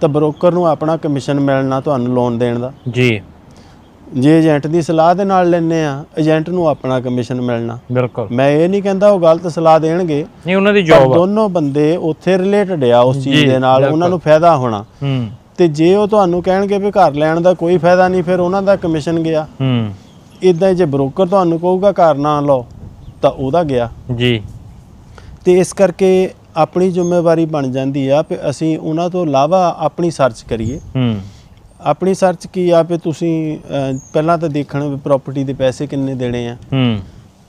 ਤਾਂ ਬ੍ਰੋਕਰ ਨੂੰ ਆਪਣਾ ਕਮਿਸ਼ਨ ਮਿਲਣਾ ਤੁਹਾਨੂੰ ਲੋਨ ਦੇਣ ਦਾ। ਜੀ। ਜੇ ਏਜੰਟ ਦੀ ਸਲਾਹ ਦੇ ਨਾਲ ਲੈਣੇ ਆ ਏਜੰਟ ਨੂੰ ਆਪਣਾ ਕਮਿਸ਼ਨ ਮਿਲਣਾ। ਬਿਲਕੁਲ। ਮੈਂ ਇਹ ਨਹੀਂ ਕਹਿੰਦਾ ਉਹ ਗਲਤ ਸਲਾਹ ਦੇਣਗੇ ਨਹੀਂ ਉਹਨਾਂ ਦੀ ਜੌਬ ਆ। ਦੋਨੋਂ ਬੰਦੇ ਉੱਥੇ ਰਿਲੇਟਡ ਆ ਉਸ ਚੀਜ਼ ਦੇ ਨਾਲ। ਉਹਨਾਂ ਨੂੰ ਫਾਇਦਾ ਹੋਣਾ। ਹੂੰ। ਤੇ ਜੇ ਉਹ ਤੁਹਾਨੂੰ ਕਹਿਣਗੇ ਵੀ ਘਰ ਲੈਣ ਦਾ ਕੋਈ ਫਾਇਦਾ ਨਹੀਂ ਫਿਰ ਉਹਨਾਂ ਦਾ ਕਮਿਸ਼ਨ ਗਿਆ। ਹੂੰ। ਇਦਾਂ ਜੇ ਬ੍ਰੋਕਰ ਤੁਹਾਨੂੰ ਕਹੂਗਾ ਘਰ ਨਾ ਲਓ ਤਾਂ ਉਹਦਾ ਗਿਆ। ਜੀ। ਤੇ ਇਸ ਕਰਕੇ ਆਪਣੀ ਜ਼ਿੰਮੇਵਾਰੀ ਬਣ ਜਾਂਦੀ ਆ ਕਿ ਅਸੀਂ ਉਹਨਾਂ ਤੋਂ ਇਲਾਵਾ ਆਪਣੀ ਸਰਚ ਕਰੀਏ। ਹੂੰ। ਆਪਣੀ ਸਰਚ ਕੀ ਆ ਵੀ ਤੁਸੀਂ ਅਹ, ਪਹਿਲਾਂ ਤਾਂ ਦੇਖਣਾ ਵੀ ਪ੍ਰਾਪਰਟੀ ਦੇ ਪੈਸੇ ਕਿੰਨੇ ਦੇਣੇ ਆ। ਹੂੰ।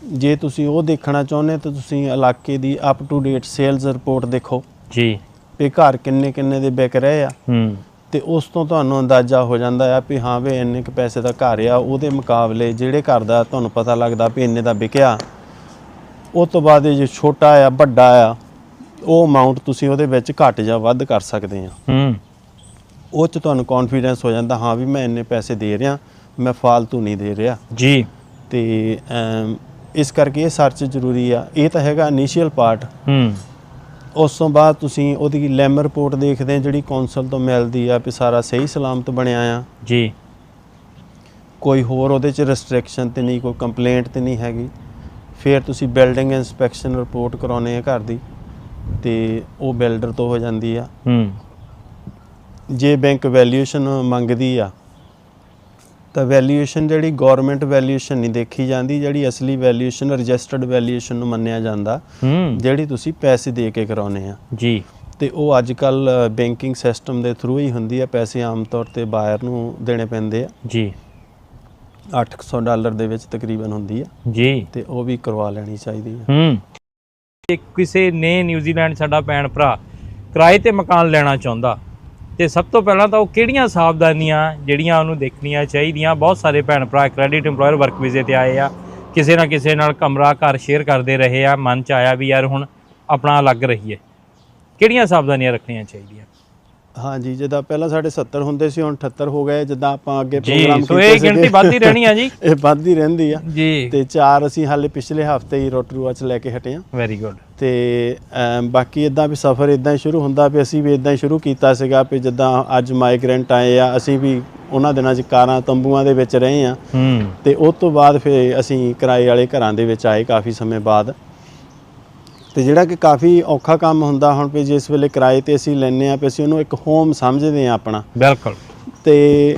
ਜੇ ਤੁਸੀਂ ਉਹ ਦੇਖਣਾ ਚਾਹੁੰਦੇ ਤਾਂ ਤੁਸੀਂ ਇਲਾਕੇ ਦੀ up to date sales report ਦੇਖੋ। ਜੀ। ਵੀ ਘਰ ਕਿੰਨੇ ਕਿੰਨੇ ਦੇ ਵਿਕ ਰਹੇ ਆ। ਹੂੰ। ਤੇ ਉਸ ਤੋਂ ਤੁਹਾਨੂੰ ਅੰਦਾਜ਼ਾ ਹੋ ਜਾਂਦਾ ਆ ਵੀ ਹਾਂ ਵੀ ਇੰਨੇ ਕੁ ਪੈਸੇ ਦਾ ਘਰ ਆ ਉਹਦੇ ਮੁਕਾਬਲੇ ਜਿਹੜੇ ਘਰ ਦਾ ਤੁਹਾਨੂੰ ਪਤਾ ਲੱਗਦਾ ਵੀ ਇੰਨੇ ਦਾ ਵਿਕਿਆ ਉਹ ਤੋਂ ਬਾਅਦ ਇਹ ਜੇ ਛੋਟਾ ਆ ਵੱਡਾ ਆ ਉਹ ਅਮਾਉਂਟ ਤੁਸੀਂ ਉਹਦੇ ਵਿੱਚ ਘੱਟ ਜਾਂ ਵੱਧ ਕਰ ਸਕਦੇ ਆ। ਹੂੰ। ਉਹ 'ਚ ਤੁਹਾਨੂੰ ਕੌਨਫੀਡੈਂਸ ਹੋ ਜਾਂਦਾ ਹਾਂ ਵੀ ਮੈਂ ਇੰਨੇ ਪੈਸੇ ਦੇ ਰਿਹਾ ਮੈਂ ਫਾਲਤੂ ਨਹੀਂ ਦੇ ਰਿਹਾ। ਜੀ। ਤੇ ਅਮ, ਇਸ ਕਰਕੇ ਇਹ ਸਰਚ ਜ਼ਰੂਰੀ ਆ। ਇਹ ਤਾਂ ਹੈਗਾ ਇਨੀਸ਼ੀਅਲ ਪਾਰਟ ਹੂੰ। ਉਸ ਤੋਂ ਬਾਅਦ ਤੁਸੀਂ ਉਹਦੀ ਲੈਮ ਰਿਪੋਰਟ ਦੇਖਦੇ ਆ ਜਿਹੜੀ ਕੌਂਸਲ ਤੋਂ ਮਿਲਦੀ ਆ ਵੀ ਸਾਰਾ ਸਹੀ ਸਲਾਮਤ ਬਣਿਆ ਆ। ਜੀ। ਕੋਈ ਹੋਰ ਉਹਦੇ ਚ ਰੈਸਟ੍ਰਿਕਸ਼ਨ ਤੇ ਨਹੀਂ ਕੋਈ ਕੰਪਲੇਂਟ ਤੇ ਨਹੀਂ ਹੈਗੀ। ਫਿਰ ਤੁਸੀਂ ਬਿਲਡਿੰਗ ਇਨਸਪੈਕਸ਼ਨ ਰਿਪੋਰਟ ਕਰਾਉਨੇ ਆ ਘਰ ਦੀ। ਤੇ ਉਹ ਬਿਲਡਰ ਤੋਂ ਹੋ ਜਾਂਦੀ ਆ। ਹੂੰ। ਜੇ ਬੈਂਕ ਵੈਲਿਊਏਸ਼ਨ ਮੰਗਦੀ ਆ ਤਾਂ ਵੈਲਿਊਏਸ਼ਨ ਜਿਹੜੀ ਗਵਰਨਮੈਂਟ ਵੈਲਿਊਏਸ਼ਨ ਨਹੀਂ ਦੇਖੀ ਜਾਂਦੀ ਜਿਹੜੀ ਅਸਲੀ ਵੈਲਿਊਏਸ਼ਨ ਰਜਿਸਟਰਡ ਵੈਲਿਊਏਸ਼ਨ ਨੂੰ ਮੰਨਿਆ ਜਾਂਦਾ ਹੂੰ। ਜਿਹੜੀ ਤੁਸੀਂ ਪੈਸੇ ਦੇ ਕੇ ਕਰਾਉਨੇ ਆ। ਜੀ। ਤੇ ਉਹ ਅੱਜ ਕੱਲ ਬੈਂਕਿੰਗ ਸਿਸਟਮ ਦੇ ਥਰੂ ਹੀ ਹੁੰਦੀ ਆ ਪੈਸੇ ਆਮ ਤੌਰ ਤੇ ਬਾਇਰ ਨੂੰ ਦੇਣੇ ਪੈਂਦੇ ਆ। ਜੀ। 800 ਡਾਲਰ ਦੇ ਵਿੱਚ ਤਕਰੀਬਨ ਹੁੰਦੀ ਆ। ਜੀ। ਤੇ ਉਹ ਵੀ ਕਰਵਾ ਲੈਣੀ ਚਾਹੀਦੀ ਆ। ਹੂੰ। ਜੇ ਕਿਸੇ ਨੇ ਨਿਊਜ਼ੀਲੈਂਡ ਸਾਡਾ ਭੈਣ ਭਰਾ ਕਿਰਾਏ ਤੇ ਮਕਾਨ ਲੈਣਾ ਚਾਹੁੰਦਾ ਤੇ ਸਭ ਤੋਂ ਪਹਿਲਾਂ ਤਾਂ ਉਹ ਕਿਹੜੀਆਂ ਸਾਵਧਾਨੀਆਂ ਜਿਹੜੀਆਂ ਉਹਨੂੰ ਦੇਖਣੀਆਂ ਚਾਹੀਦੀਆਂ? ਬਹੁਤ ਸਾਰੇ ਭੈਣ ਭਰਾ ਕ੍ਰੈਡਿਟ EMPLOYER ਵਰਕ ਵੀਜ਼ੇ ਤੇ ਆਏ ਆ। ਕਿਸੇ ਨਾ ਕਿਸੇ ਨਾਲ ਕਮਰਾ, ਘਰ ਸ਼ੇਅਰ ਕਰਦੇ ਰਹੇ ਆ। ਮਨ ਚ ਆਇਆ ਵੀ ਯਾਰ ਹੁਣ ਆਪਣਾ ਅਲੱਗ ਰਹੀਏ। ਕਿਹੜੀਆਂ ਸਾਵਧਾਨੀਆਂ ਰੱਖਣੀਆਂ ਚਾਹੀਦੀਆਂ? ਹਾਂਜੀ ਜਿੱਦਾਂ ਪਹਿਲਾਂ ਸਾਡੇ 70 ਹੁੰਦੇ ਸੀ ਹੁਣ 78 ਹੋ ਗਏ ਜਿੱਦਾਂ ਆਪਾਂ ਅੱਗੇ ਪ੍ਰੋਗਰਾਮ ਸੋ ਇਹ ਗਿਣਤੀ ਵੱਧਦੀ ਰਹਿਣੀ ਆ ਜੀ। (laughs) ਇਹ ਵੱਧਦੀ ਰਹਿੰਦੀ ਆ। ਜੀ। ਤੇ ਚਾਰ ਅਸੀਂ ਹਾਲੇ ਪਿਛਲੇ ਹਫ਼ਤੇ ਹੀ ਰੋਟਰੂਆ ਚ ਲੈ ਕੇ ਹਟੇ ਆ। ਵੈਰੀ ਗੁੱਡ ਤੇ ਬਾਕੀ ਇਦਾਂ ਵੀ ਸਫ਼ਰ ਇਦਾਂ ਹੀ ਸ਼ੁਰੂ ਹੁੰਦਾ ਵੀ ਅਸੀਂ ਵੀ ਇਦਾਂ ਹੀ ਸ਼ੁਰੂ ਕੀਤਾ ਸੀਗਾ ਵੀ ਜਿੱਦਾਂ ਅੱਜ ਮਾਈਗ੍ਰੈਂਟ ਆਏ ਆ ਅਸੀਂ ਵੀ ਉਹਨਾਂ ਦਿਨਾਂ 'ਚ ਕਾਰਾਂ ਤੰਬੂਆਂ ਦੇ ਵਿੱਚ ਰਹੇ ਆ। ਹੂੰ। ਤੇ ਉਸ ਤੋਂ ਬਾਅਦ ਫਿਰ ਅਸੀਂ ਕਿਰਾਏ ਵਾਲੇ ਘਰਾਂ ਦੇ ਵਿੱਚ ਆਏ ਕਾਫੀ ਸਮੇਂ ਬਾਅਦ। ਤੇ ਜਿਹੜਾ ਕਿ ਕਾਫੀ ਔਖਾ ਕੰਮ ਹੁੰਦਾ ਹੁਣ ਵੀ ਜਿਸ ਵੇਲੇ ਕਿਰਾਏ ਤੇ ਅਸੀਂ ਲੈਨੇ ਆ ਵੀ ਅਸੀਂ ਉਹਨੂੰ ਇੱਕ ਹੋਮ ਸਮਝਦੇ ਆ ਆਪਣਾ। ਬਿਲਕੁਲ। ਤੇ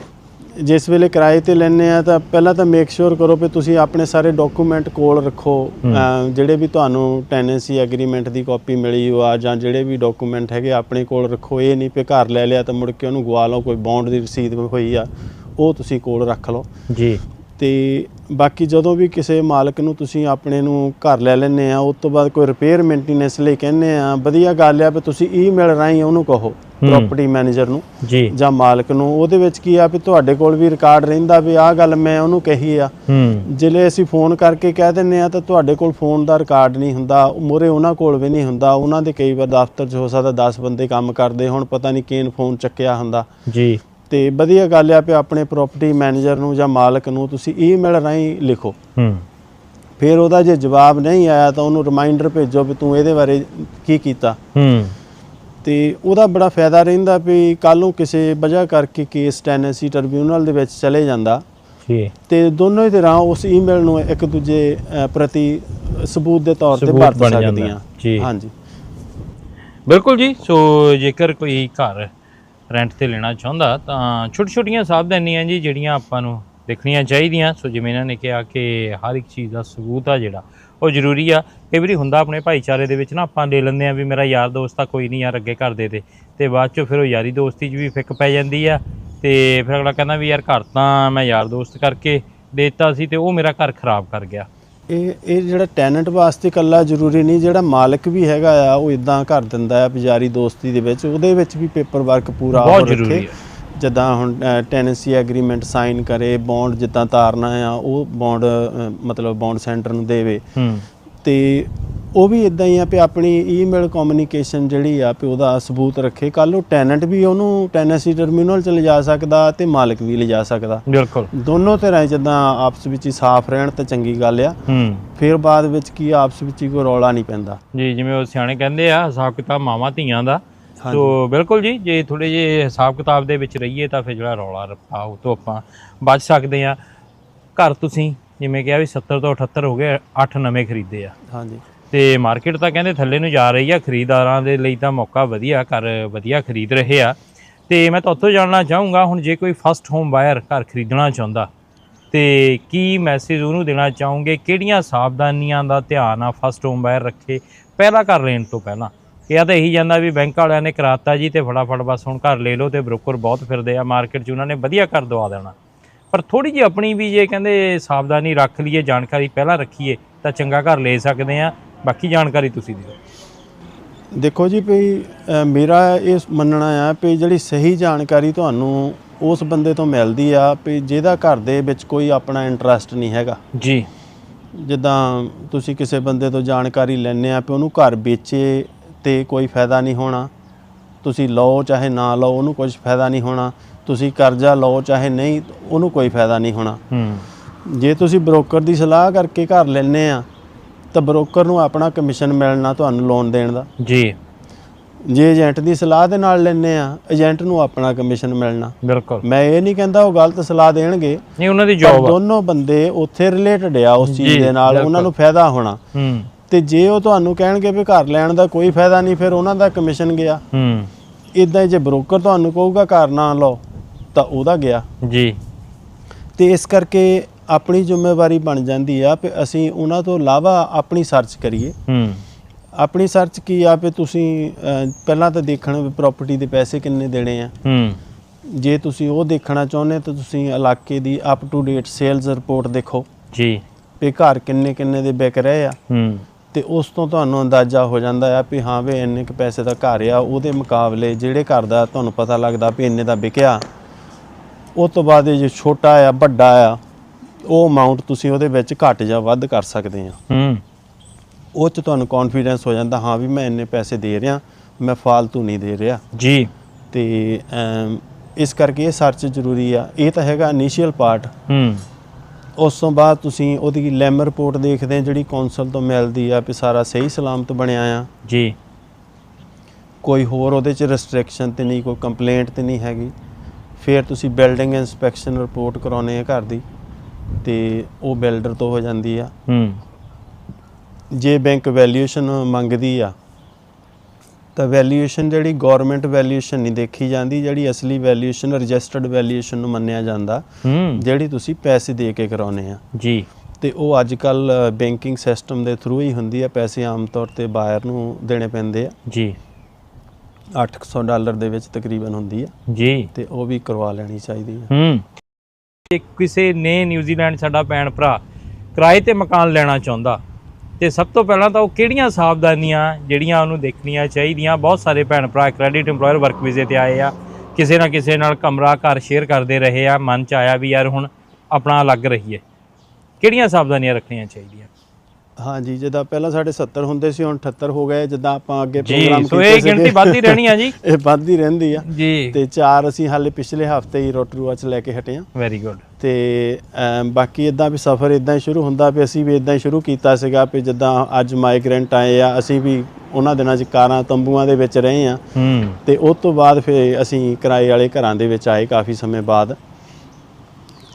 ਜਿਸ ਵੇਲੇ ਕਿਰਾਏ ਤੇ ਲੈਨੇ ਆ ਤਾਂ ਪਹਿਲਾਂ ਤਾਂ ਮੇਕ ਸ਼ੋਰ ਕਰੋ ਵੀ ਤੁਸੀਂ ਆਪਣੇ ਸਾਰੇ ਡਾਕੂਮੈਂਟ ਕੋਲ ਰੱਖੋ ਜਿਹੜੇ ਵੀ ਤੁਹਾਨੂੰ ਟੈਨੈਂਸੀ ਐਗਰੀਮੈਂਟ ਦੀ ਕਾਪੀ ਮਿਲੀ ਹੋ ਆ ਜਾਂ ਜਿਹੜੇ ਵੀ ਡਾਕੂਮੈਂਟ ਹੈਗੇ ਆਪਣੇ ਕੋਲ ਰੱਖੋ। ਇਹ ਨਹੀਂ ਵੀ ਘਰ ਲੈ ਲਿਆ ਤਾਂ ਮੁੜ ਕੇ ਉਹਨੂੰ ਗਵਾ ਲਓ ਕੋਈ ਬੌਂਡ ਦੀ ਰਸੀਦ ਹੋਈ ਆ ਉਹ ਤੁਸੀਂ ਕੋਲ ਰੱਖ ਲਓ। ਜੀ। ਤੇ ਬਾਕੀ ਜਦੋਂ ਵੀ ਕਿਸੇ ਮਾਲਕ ਨੂੰ ਤੁਸੀਂ ਆਪਣੇ ਨੂੰ ਘਰ ਲੈ ਲੈਨੇ ਆ ਉਸ ਤੋਂ ਬਾਅਦ ਕੋਈ ਰਿਪੇਅਰ ਮੇਨਟੇਨੈਂਸ ਲਈ ਕਹਿੰਦੇ ਆ ਵਧੀਆ ਗੱਲ ਆ ਵੀ ਤੁਸੀਂ ਈਮੇਲ ਰਾਹੀਂ ਉਹਨੂੰ ਕਹੋ ਪ੍ਰਾਪਰਟੀ ਮੈਨੇਜਰ ਨੂੰ ਜੀ। ਮਾਲਕ ਨੂੰ। ਉਹਦੇ ਵਿੱਚ ਕੀ ਆ ਵੀ ਤੁਹਾਡੇ ਕੋਲ ਵੀ ਰਿਕਾਰਡ ਰਹਿੰਦਾ ਵੀ ਆਹ ਗੱਲ ਮੈਂ ਉਹਨੂੰ ਕਹੀ ਆ। ਜਿਲੇ ਅਸੀਂ ਫੋਨ ਕਰਕੇ ਕਹਿ ਦਿੰਨੇ ਆ ਤਾਂ ਤੁਹਾਡੇ ਕੋਲ ਫੋਨ ਦਾ ਰਿਕਾਰਡ ਨਹੀਂ ਹੁੰਦਾ ਮੋਰੇ ਉਹਨਾਂ ਕੋਲ ਵੀ ਨਹੀਂ ਹੁੰਦਾ। ਉਹਨਾਂ ਦੇ ਕਈ ਵਾਰ ਦਫ਼ਤਰ 'ਚ ਹੋ ਸਕਦਾ 10 ਬੰਦੇ ਕੰਮ ਕਰਦੇ ਹੁਣ ਪਤਾ ਨਹੀਂ ਕਿਹਨ ਫੋਨ ਚੱਕਿਆ ਹੁੰਦਾ। ਜੀ। ਤੇ ਵਧੀਆ ਗੱਲ ਆ ਵੀ ਆਪਣੇ ਪ੍ਰਾਪਰਟੀ ਮੈਨੇਜਰ ਨੂੰ ਜਾਂ ਮਾਲਕ ਨੂੰ ਤੁਸੀਂ ਈਮੇਲ ਰਾਹੀਂ ਲਿਖੋ। ਹੂੰ। ਫਿਰ ਉਹਦਾ ਜੇ ਜਵਾਬ ਨਹੀਂ ਆਇਆ ਤਾਂ ਉਹਨੂੰ ਰਿਮਾਈਂਡਰ ਭੇਜੋ ਵੀ ਤੂੰ ਇਹਦੇ ਬਾਰੇ ਕੀ ਕੀਤਾ। ਹੂੰ। ਤੇ ਉਹਦਾ ਬੜਾ ਫਾਇਦਾ ਰਹਿੰਦਾ ਵੀ ਕੱਲ ਨੂੰ ਕਿਸੇ ਵਜ੍ਹਾ ਕਰਕੇ ਕੇਸ ਟੈਨੈਂਸੀ ਟ੍ਰਿਬਿਊਨਲ ਦੇ ਵਿੱਚ ਚਲੇ ਜਾਂਦਾ। ਜੀ। ਤੇ ਦੋਨੋਂ ਹੀ ਤਰ੍ਹਾਂ ਉਸ ਈਮੇਲ ਨੂੰ ਇੱਕ ਦੂਜੇ ਪ੍ਰਤੀ ਸਬੂਤ ਦੇ ਤੌਰ ਤੇ ਵਰਤ। ਸਕਦੀਆਂ। ਜੀ। ਹਾਂਜੀ। ਬਿਲਕੁਲ ਜੀ ਸੋ ਜੇਕਰ ਕੋਈ ਘਰ ਰੈਂਟ ਤੇ ਲੈਣਾ ਚਾਹੁੰਦਾ, ਤਾਂ ਛੋਟੀ ਛੋਟੀਆਂ ਸਾਵਧਾਨੀਆਂ ਜੀ ਜਿਹੜੀਆਂ ਆਪਾਂ ਨੂੰ ਦੇਖਣੀਆਂ ਚਾਹੀਦੀਆਂ। ਸੋ ਜਿਵੇਂ ਇਹਨਾਂ ਨੇ ਕਿਹਾ ਕਿ ਹਰ ਇੱਕ ਚੀਜ਼ ਦਾ ਸਬੂਤ ਆ ਜਿਹੜਾ, ਉਹ ਜ਼ਰੂਰੀ ਆ। ਕਈ ਵਾਰੀ ਹੁੰਦਾ ਆਪਣੇ ਭਾਈਚਾਰੇ ਦੇ ਵਿੱਚ ਨਾ, ਆਪਾਂ ਲੈ ਲੈਂਦੇ ਆ ਵੀ ਮੇਰਾ ਯਾਰ ਦੋਸਤ ਆ, ਕੋਈ ਨਹੀਂ ਯਾਰ ਅੱਗੇ ਕਰ ਦੇ ਤੇ। ਤੇ ਬਾਅਦ ਚੋਂ ਫਿਰ ਉਹ ਯਾਰੀ ਦੋਸਤੀ 'ਚ ਵੀ ਫਿੱਕ ਪੈ ਜਾਂਦੀ ਆ। ਤੇ ਫਿਰ ਅਗਲਾ ਕਹਿੰਦਾ ਵੀ ਯਾਰ ਘਰ ਤਾਂ ਮੈਂ ਯਾਰ ਦੋਸਤ ਕਰਕੇ ਦੇਤਾ ਸੀ ਤੇ ਉਹ ਮੇਰਾ ਘਰ ਖਰਾਬ ਕਰ ਗਿਆ। ਇਹ ਇਹ ਜਿਹੜਾ ਟੈਨੈਂਟ ਵਾਸਤੇ ਇਕੱਲਾ ਜ਼ਰੂਰੀ ਨਹੀਂ ਜਿਹੜਾ ਮਾਲਕ ਵੀ ਹੈਗਾ ਆ ਉਹ ਇਦਾਂ ਕਰ ਦਿੰਦਾ ਆ ਪੁਜਾਰੀ ਦੋਸਤੀ ਦੇ ਵਿੱਚ। ਉਹਦੇ ਵਿੱਚ ਵੀ ਪੇਪਰ ਵਰਕ ਪੂਰਾ ਬਹੁਤ ਉਹ ਜ਼ਰੂਰੀ ਰੱਖੇ। ਹੈ। ਜਿੱਦਾਂ ਹੁਣ ਟੈਨੈਂਸੀ ਐਗਰੀਮੈਂਟ ਸਾਈਨ ਕਰੇ ਬੌਂਡ ਜਿੱਦਾਂ ਤਾਰਨਾ ਆ ਉਹ ਬੌਂਡ ਮਤਲਬ ਬੌਂਡ ਸੈਂਟਰ ਨੂੰ ਦੇਵੇ। ਹੂੰ। ਤੇ ਉਹ ਵੀ ਇਦਾਂ ਹੀ ਆ ਵੀ ਆਪਣੀ ਈਮੇਲ ਕਮਿਊਨੀਕੇਸ਼ਨ ਜਿਹੜੀ ਆ ਵੀ ਉਹਦਾ ਸਬੂਤ ਰੱਖੇ। ਕੱਲ ਨੂੰ ਟੈਨੈਂਟ ਵੀ ਉਹਨੂੰ ਟੈਨੈਂਸੀ ਟਰਮੀਨਲ ਚ ਲਿਜਾ ਸਕਦਾ ਤੇ ਮਾਲਕ ਵੀ ਲਿਜਾ ਸਕਦਾ। ਬਿਲਕੁਲ। ਦੋਨੋਂ ਤਰ੍ਹਾਂ ਜਿੱਦਾਂ ਆਪਸ ਵਿੱਚ ਹੀ ਸਾਫ਼ ਰਹਿਣ ਤਾਂ ਚੰਗੀ ਗੱਲ ਆ। ਹੂੰ। ਫਿਰ ਬਾਅਦ ਵਿੱਚ ਕੀ ਆਪਸ ਵਿੱਚ ਹੀ ਕੋਈ ਰੌਲਾ ਨਹੀਂ ਪੈਂਦਾ। ਜੀ ਜਿਵੇਂ ਉਹ ਸਿਆਣੇ ਕਹਿੰਦੇ ਆ ਹਿਸਾਬ ਕਿਤਾਬ ਮਾਵਾਂ ਧੀਆਂ ਦਾ। ਤੋ ਬਿਲਕੁਲ ਜੀ ਜੇ ਥੋੜੇ ਜੇ ਹਿਸਾਬ ਕਿਤਾਬ ਦੇ ਵਿੱਚ ਰਹੀਏ ਤਾਂ ਫਿਰ ਜਿਹੜਾ ਰੌਲਾ ਰੱਪਾ ਉਹ ਤੋਂ ਆਪਾਂ ਬਚ ਸਕਦੇ ਆ। ਘਰ ਤੁਸੀਂ ਜਿਵੇਂ ਕਿਹਾ ਵੀ 70 ਤੋਂ 78 ਹੋ ਗਏ 8 ਨਵੇਂ ਖਰੀਦੇ ਆ। ਹਾਂਜੀ। ਤੇ ਮਾਰਕੀਟ ਤਾਂ ਕਹਿੰਦੇ ਥੱਲੇ ਨੂੰ ਜਾ ਰਹੀ ਆ, ਖਰੀਦਦਾਰਾਂ ਦੇ ਲਈ ਤਾਂ ਮੌਕਾ ਵਧੀਆ, ਘਰ ਵਧੀਆ ਖਰੀਦ ਰਹੇ ਆ। ਤੇ ਮੈਂ ਤੁਹਾਤੋਂ ਜਾਣਨਾ ਚਾਹੂੰਗਾ, ਹੁਣ ਜੇ ਕੋਈ ਫਸਟ ਹੋਮ ਬਾਇਰ ਘਰ ਖਰੀਦਣਾ ਚਾਹੁੰਦਾ, ਤੇ ਕੀ ਮੈਸੇਜ ਉਹਨੂੰ ਦੇਣਾ ਚਾਹੋਗੇ? ਕਿਹੜੀਆਂ ਸਾਵਧਾਨੀਆਂ ਦਾ ਧਿਆਨ ਆ ਫਸਟ ਹੋਮ ਬਾਇਰ ਰੱਖੇ, ਪਹਿਲਾ ਘਰ ਲੈਣ ਤੋਂ ਪਹਿਲਾਂ? ਇਹ ਤਾਂ ਇਹੀ ਜਾਂਦਾ ਵੀ ਬੈਂਕ ਵਾਲਿਆਂ ਨੇ ਕਰਾਤਾ ਜੀ, ਤੇ ਫਟਾਫਟ ਬਸ ਹੁਣ ਘਰ ਲੈ ਲਓ ਤੇ ਬ੍ਰੋਕਰ ਬਹੁਤ ਫਿਰਦੇ ਆ ਮਾਰਕੀਟ 'ਚ ਉਹਨਾਂ ਨੇ ਵਧੀਆ ਘਰ ਦਵਾ ਦੇਣਾ। ਪਰ ਥੋੜੀ ਜਿਹੀ ਆਪਣੀ ਵੀ ਜੇ ਕਹਿੰਦੇ ਸਾਵਧਾਨੀ ਰੱਖ ਲਈਏ, ਜਾਣਕਾਰੀ ਪਹਿਲਾਂ ਰੱਖੀਏ, ਤਾਂ ਚੰਗਾ ਘਰ ਲੈ ਸਕਦੇ ਆ। ਬਾਕੀ ਜਾਣਕਾਰੀ ਤੁਸੀਂ ਦਿਓ। ਦੇਖੋ ਜੀ ਅ, ਮੇਰਾ ਇਹ ਮੰਨਣਾ ਆ ਵੀ ਜਿਹੜੀ ਸਹੀ ਜਾਣਕਾਰੀ ਤੁਹਾਨੂੰ ਉਸ ਬੰਦੇ ਤੋਂ ਮਿਲਦੀ ਆ ਵੀ ਜਿਹਦਾ ਘਰ ਦੇ ਵਿੱਚ ਕੋਈ ਆਪਣਾ ਇੰਟਰਸਟ ਨਹੀਂ ਹੈਗਾ। ਜੀ। ਜਿੱਦਾਂ ਤੁਸੀਂ ਕਿਸੇ ਬੰਦੇ ਤੋਂ ਜਾਣਕਾਰੀ ਲੈਣੇ ਆ ਵੀ ਉਹਨੂੰ ਘਰ ਵੇਚੇ ਤੇ ਕੋਈ ਫਾਇਦਾ ਨਹੀਂ ਹੋਣਾ। ਤੁਸੀਂ ਲਓ ਚਾਹੇ ਨਾ ਲਓ ਉਹਨੂੰ ਕੁਝ ਫਾਇਦਾ ਨਹੀਂ ਹੋਣਾ। ਤੁਸੀਂ ਕਰਜ਼ਾ ਲਓ ਚਾਹੇ ਨਹੀਂ ਉਹਨੂੰ ਕੋਈ ਫਾਇਦਾ ਨਹੀਂ ਹੋਣਾ। ਹੂੰ। ਜੇ ਤੁਸੀਂ ਬ੍ਰੋਕਰ ਦੀ ਸਲਾਹ ਕਰਕੇ ਘਰ ਲੈਣੇ ਆ ਤਾਂ ਬ੍ਰੋਕਰ ਨੂੰ ਆਪਣਾ ਕਮਿਸ਼ਨ ਮਿਲਣਾ ਤੁਹਾਨੂੰ ਲੋਨ ਦੇਣ ਦਾ। ਜੀ। ਜੇ ਏਜੰਟ ਦੀ ਸਲਾਹ ਦੇ ਨਾਲ ਲੈਣੇ ਆ ਏਜੰਟ ਨੂੰ ਆਪਣਾ ਕਮਿਸ਼ਨ ਮਿਲਣਾ। ਬਿਲਕੁਲ। ਮੈਂ ਇਹ ਨਹੀਂ ਕਹਿੰਦਾ ਉਹ ਗਲਤ ਸਲਾਹ ਦੇਣਗੇ ਨਹੀਂ ਉਹਨਾਂ ਦੀ ਜੌਬ ਆ। ਦੋਨੋਂ ਬੰਦੇ ਉੱਥੇ ਰਿਲੇਟਡ ਆ ਉਸ ਚੀਜ਼ ਦੇ ਨਾਲ। ਉਹਨਾਂ ਨੂੰ ਫਾਇਦਾ ਹੋਣਾ। ਹੂੰ। ਤੇ ਜੇ ਉਹ ਤੁਹਾਨੂੰ ਕਹਿਣਗੇ ਵੀ ਘਰ ਲੈਣ ਦਾ ਕੋਈ ਫਾਇਦਾ ਨਹੀਂ ਫਿਰ ਉਹਨਾਂ ਦਾ ਕਮਿਸ਼ਨ ਗਿਆ। ਹੂੰ। ਇਦਾਂ ਜੇ ਬ੍ਰੋਕਰ ਤੁਹਾਨੂੰ ਕਹੂਗਾ ਘਰ ਨਾ ਲਓ ਤਾਂ ਉਹਦਾ ਗਿਆ। ਜੀ। ਤੇ ਇਸ ਕਰਕੇ ਆਪਣੀ ਜ਼ਿੰਮੇਵਾਰੀ ਬਣ ਜਾਂਦੀ ਆ ਕਿ ਅਸੀਂ ਉਹਨਾਂ ਤੋਂ ਇਲਾਵਾ ਆਪਣੀ ਸਰਚ ਕਰੀਏ। ਹੂੰ। ਆਪਣੀ ਸਰਚ ਕੀ ਆ ਵੀ ਤੁਸੀਂ ਅਹ, ਪਹਿਲਾਂ ਤਾਂ ਦੇਖਣਾ ਵੀ ਪ੍ਰਾਪਰਟੀ ਦੇ ਪੈਸੇ ਕਿੰਨੇ ਦੇਣੇ ਆ। ਹੂੰ। ਜੇ ਤੁਸੀਂ ਉਹ ਦੇਖਣਾ ਚਾਹੁੰਦੇ ਤਾਂ ਤੁਸੀਂ ਇਲਾਕੇ ਦੀ up to date sales report ਦੇਖੋ। ਜੀ। ਵੀ ਘਰ ਕਿੰਨੇ ਕਿੰਨੇ ਦੇ ਵਿਕ ਰਹੇ ਆ। ਹੂੰ। ਤੇ ਉਸ ਤੋਂ ਤੁਹਾਨੂੰ ਅੰਦਾਜ਼ਾ ਹੋ ਜਾਂਦਾ ਆ ਵੀ ਹਾਂ ਵੀ ਇੰਨੇ ਕੁ ਪੈਸੇ ਦਾ ਘਰ ਆ ਉਹਦੇ ਮੁਕਾਬਲੇ ਜਿਹੜੇ ਘਰ ਦਾ ਤੁਹਾਨੂੰ ਪਤਾ ਲੱਗਦਾ ਵੀ ਇੰਨੇ ਦਾ ਵਿਕਿਆ ਉਹ ਤੋਂ ਬਾਅਦ ਇਹ ਜੇ ਛੋਟਾ ਆ ਵੱਡਾ ਆ ਉਹ ਅਮਾਉਂਟ ਤੁਸੀਂ ਉਹਦੇ ਵਿੱਚ ਘੱਟ ਜਾਂ ਵੱਧ ਕਰ ਸਕਦੇ ਆ। ਹੂੰ। ਉਹ 'ਚ ਤੁਹਾਨੂੰ ਕੌਨਫੀਡੈਂਸ ਹੋ ਜਾਂਦਾ ਹਾਂ ਵੀ ਮੈਂ ਇੰਨੇ ਪੈਸੇ ਦੇ ਰਿਹਾ ਮੈਂ ਫਾਲਤੂ ਨਹੀਂ ਦੇ ਰਿਹਾ। ਜੀ। ਤੇ ਅਮ, ਇਸ ਕਰਕੇ ਇਹ ਸਰਚ ਜ਼ਰੂਰੀ ਆ। ਇਹ ਤਾਂ ਹੈਗਾ ਇਨੀਸ਼ੀਅਲ ਪਾਰਟ ਹੂੰ। ਉਸ ਤੋਂ ਬਾਅਦ ਤੁਸੀਂ ਉਹਦੀ ਲੈਮ ਰਿਪੋਰਟ ਦੇਖਦੇ ਆ ਜਿਹੜੀ ਕੌਂਸਲ ਤੋਂ ਮਿਲਦੀ ਆ ਵੀ ਸਾਰਾ ਸਹੀ ਸਲਾਮਤ ਬਣਿਆ ਆ। ਜੀ। ਕੋਈ ਹੋਰ ਉਹਦੇ ਚ ਰੈਸਟ੍ਰਿਕਸ਼ਨ ਤੇ ਨਹੀਂ ਕੋਈ ਕੰਪਲੇਂਟ ਤੇ ਨਹੀਂ ਹੈਗੀ। ਫਿਰ ਤੁਸੀਂ ਬਿਲਡਿੰਗ ਇਨਸਪੈਕਸ਼ਨ ਰਿਪੋਰਟ ਕਰਾਉਨੇ ਆ ਘਰ ਦੀ। ਤੇ ਉਹ ਬਿਲਡਰ ਤੋਂ ਹੋ ਜਾਂਦੀ ਆ। ਹੂੰ। ਜੇ ਬੈਂਕ ਵੈਲਿਊਏਸ਼ਨ ਮੰਗਦੀ ਆ ਤਾਂ ਵੈਲਿਊਏਸ਼ਨ ਜਿਹੜੀ ਗਵਰਨਮੈਂਟ ਵੈਲਿਊਏਸ਼ਨ ਨਹੀਂ ਦੇਖੀ ਜਾਂਦੀ ਜਿਹੜੀ ਅਸਲੀ ਵੈਲਿਊਏਸ਼ਨ ਰਜਿਸਟਰਡ ਵੈਲਿਊਏਸ਼ਨ ਨੂੰ ਮੰਨਿਆ ਜਾਂਦਾ ਹੂੰ। ਜਿਹੜੀ ਤੁਸੀਂ ਪੈਸੇ ਦੇ ਕੇ ਕਰਾਉਨੇ ਆ। ਜੀ। ਤੇ ਉਹ ਅੱਜ ਕੱਲ ਬੈਂਕਿੰਗ ਸਿਸਟਮ ਦੇ ਥਰੂ ਹੀ ਹੁੰਦੀ ਆ ਪੈਸੇ ਆਮ ਤੌਰ ਤੇ ਬਾਇਰ ਨੂੰ ਦੇਣੇ ਪੈਂਦੇ ਆ। ਜੀ। 800 ਡਾਲਰ ਦੇ ਵਿੱਚ ਤਕਰੀਬਨ ਹੁੰਦੀ ਆ। ਜੀ। ਤੇ ਉਹ ਵੀ ਕਰਵਾ ਲੈਣੀ ਚਾਹੀਦੀ ਆ। ਹੂੰ। ਜੇ ਕਿਸੇ ਨੇ ਨਿਊਜ਼ੀਲੈਂਡ ਸਾਡਾ ਭੈਣ ਭਰਾ ਕਿਰਾਏ ਤੇ ਮਕਾਨ ਲੈਣਾ ਚਾਹੁੰਦਾ ਤੇ ਸਭ ਤੋਂ ਪਹਿਲਾਂ ਤਾਂ ਉਹ ਕਿਹੜੀਆਂ ਸਾਵਧਾਨੀਆਂ ਜਿਹੜੀਆਂ ਉਹਨੂੰ ਦੇਖਣੀਆਂ ਚਾਹੀਦੀਆਂ? ਬਹੁਤ ਸਾਰੇ ਭੈਣ ਭਰਾ ਕ੍ਰੈਡਿਟ EMPLOYER ਵਰਕ ਵੀਜ਼ੇ ਤੇ ਆਏ ਆ। ਕਿਸੇ ਨਾ ਕਿਸੇ ਨਾਲ ਕਮਰਾ, ਘਰ ਸ਼ੇਅਰ ਕਰਦੇ ਰਹੇ ਆ। ਮਨ ਚ ਆਇਆ ਵੀ ਯਾਰ ਹੁਣ ਆਪਣਾ ਅਲੱਗ ਰਹੀਏ। ਕਿਹੜੀਆਂ ਸਾਵਧਾਨੀਆਂ ਰੱਖਣੀਆਂ ਚਾਹੀਦੀਆਂ? ਹਾਂਜੀ ਜਿੱਦਾਂ ਪਹਿਲਾਂ ਸਾਡੇ 70 ਹੁੰਦੇ ਸੀ ਹੁਣ 78 ਹੋ ਗਏ ਜਿੱਦਾਂ ਆਪਾਂ ਅੱਗੇ ਪ੍ਰੋਗਰਾਮ ਸੋ ਇਹ ਗਿਣਤੀ ਵੱਧਦੀ ਰਹਿਣੀ ਆ ਜੀ। (laughs) ਇਹ ਵੱਧਦੀ ਰਹਿੰਦੀ ਆ। ਜੀ। ਤੇ ਚਾਰ ਅਸੀਂ ਹਾਲੇ ਪਿਛਲੇ ਹਫ਼ਤੇ ਹੀ ਰੋਟਰੂਆ ਚ ਲੈ ਕੇ ਹਟੇ ਆ। ਵੈਰੀ ਗੁੱਡ ਤੇ ਬਾਕੀ ਇਦਾਂ ਵੀ ਸਫ਼ਰ ਇਦਾਂ ਹੀ ਸ਼ੁਰੂ ਹੁੰਦਾ ਵੀ ਅਸੀਂ ਵੀ ਇਦਾਂ ਹੀ ਸ਼ੁਰੂ ਕੀਤਾ ਸੀਗਾ ਵੀ ਜਿੱਦਾਂ ਅੱਜ ਮਾਈਗ੍ਰੈਂਟ ਆਏ ਆ ਅਸੀਂ ਵੀ ਉਹਨਾਂ ਦਿਨਾਂ 'ਚ ਕਾਰਾਂ ਤੰਬੂਆਂ ਦੇ ਵਿੱਚ ਰਹੇ ਆ। ਹੂੰ। ਤੇ ਉਸ ਤੋਂ ਬਾਅਦ ਫਿਰ ਅਸੀਂ ਕਿਰਾਏ ਵਾਲੇ ਘਰਾਂ ਦੇ ਵਿੱਚ ਆਏ ਕਾਫੀ ਸਮੇਂ ਬਾਅਦ।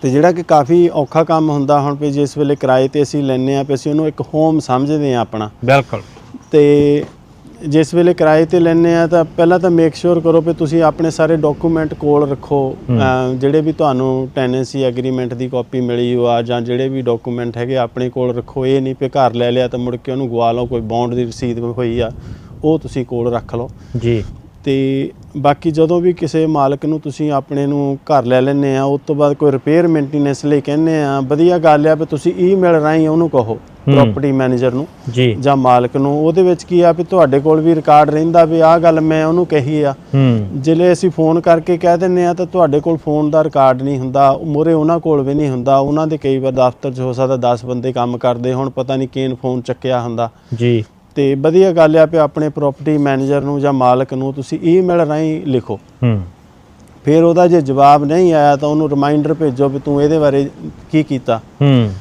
ਤੇ ਜਿਹੜਾ ਕਿ ਕਾਫੀ ਔਖਾ ਕੰਮ ਹੁੰਦਾ ਹੁਣ ਵੀ ਜਿਸ ਵੇਲੇ ਕਿਰਾਏ ਤੇ ਅਸੀਂ ਲੈਨੇ ਆ ਵੀ ਅਸੀਂ ਉਹਨੂੰ ਇੱਕ ਹੋਮ ਸਮਝਦੇ ਆ ਆਪਣਾ। ਬਿਲਕੁਲ। ਤੇ ਜਿਸ ਵੇਲੇ ਕਿਰਾਏ ਤੇ ਲੈਨੇ ਆ ਤਾਂ ਪਹਿਲਾਂ ਤਾਂ ਮੇਕ ਸ਼ੋਰ ਕਰੋ ਵੀ ਤੁਸੀਂ ਆਪਣੇ ਸਾਰੇ ਡਾਕੂਮੈਂਟ ਕੋਲ ਰੱਖੋ ਜਿਹੜੇ ਵੀ ਤੁਹਾਨੂੰ ਟੈਨੈਂਸੀ ਐਗਰੀਮੈਂਟ ਦੀ ਕਾਪੀ ਮਿਲੀ ਹੋ ਆ ਜਾਂ ਜਿਹੜੇ ਵੀ ਡਾਕੂਮੈਂਟ ਹੈਗੇ ਆਪਣੇ ਕੋਲ ਰੱਖੋ। ਇਹ ਨਹੀਂ ਵੀ ਘਰ ਲੈ ਲਿਆ ਤਾਂ ਮੁੜ ਕੇ ਉਹਨੂੰ ਗਵਾ ਲਓ ਕੋਈ ਬੌਂਡ ਦੀ ਰਸੀਦ ਹੋਈ ਆ ਉਹ ਤੁਸੀਂ ਕੋਲ ਰੱਖ ਲਓ। ਜੀ। ਤੇ ਬਾਕੀ ਜਦੋਂ ਵੀ ਕਿਸੇ ਮਾਲਕ ਨੂੰ ਤੁਸੀਂ ਆਪਣੇ ਨੂੰ ਘਰ ਲੈ ਲੈਂਦੇ ਆ ਉਸ ਤੋਂ ਬਾਅਦ ਕੋਈ ਰਿਪੇਅਰ ਮੇਨਟੇਨੈਂਸ ਲਈ ਕਹਿੰਦੇ ਆ ਵਧੀਆ ਗੱਲ ਆ ਵੀ ਤੁਸੀਂ ਈਮੇਲ ਰਾਹੀਂ ਉਹਨੂੰ ਕਹੋ ਪ੍ਰਾਪਰਟੀ ਮੈਨੇਜਰ ਨੂੰ ਜੀ। ਮਾਲਕ ਨੂੰ। ਉਹਦੇ ਵਿੱਚ ਕੀ ਆ ਵੀ ਤੁਹਾਡੇ ਕੋਲ ਵੀ ਰਿਕਾਰਡ ਰਹਿੰਦਾ ਵੀ ਆਹ ਗੱਲ ਮੈਂ ਉਹਨੂੰ ਕਹੀ ਆ। ਜਿਲੇ ਅਸੀਂ ਫੋਨ ਕਰਕੇ ਕਹਿ ਦਿੰਨੇ ਆ ਤਾਂ ਤੁਹਾਡੇ ਕੋਲ ਫੋਨ ਦਾ ਰਿਕਾਰਡ ਨਹੀਂ ਹੁੰਦਾ ਮੋਰੇ ਉਹਨਾਂ ਕੋਲ ਵੀ ਨਹੀਂ ਹੁੰਦਾ। ਉਹਨਾਂ ਦੇ ਕਈ ਵਾਰ ਦਫ਼ਤਰ 'ਚ ਹੋ ਸਕਦਾ 10 ਬੰਦੇ ਕੰਮ ਕਰਦੇ ਹੁਣ ਪਤਾ ਨਹੀਂ ਕਿਹਨ ਫੋਨ ਚੱਕਿਆ ਹੁੰਦਾ। ਜੀ। ਤੇ ਵਧੀਆ ਗੱਲ ਆ ਵੀ ਆਪਣੇ ਪ੍ਰਾਪਰਟੀ ਮੈਨੇਜਰ ਨੂੰ ਜਾਂ ਮਾਲਕ ਨੂੰ ਤੁਸੀਂ ਈਮੇਲ ਰਾਹੀਂ ਲਿਖੋ। ਹੂੰ। ਫਿਰ ਉਹਦਾ ਜੇ ਜਵਾਬ ਨਹੀਂ ਆਇਆ ਤਾਂ ਉਹਨੂੰ ਰਿਮਾਈਂਡਰ ਭੇਜੋ ਵੀ ਤੂੰ ਇਹਦੇ ਬਾਰੇ ਕੀ ਕੀਤਾ। ਹੂੰ।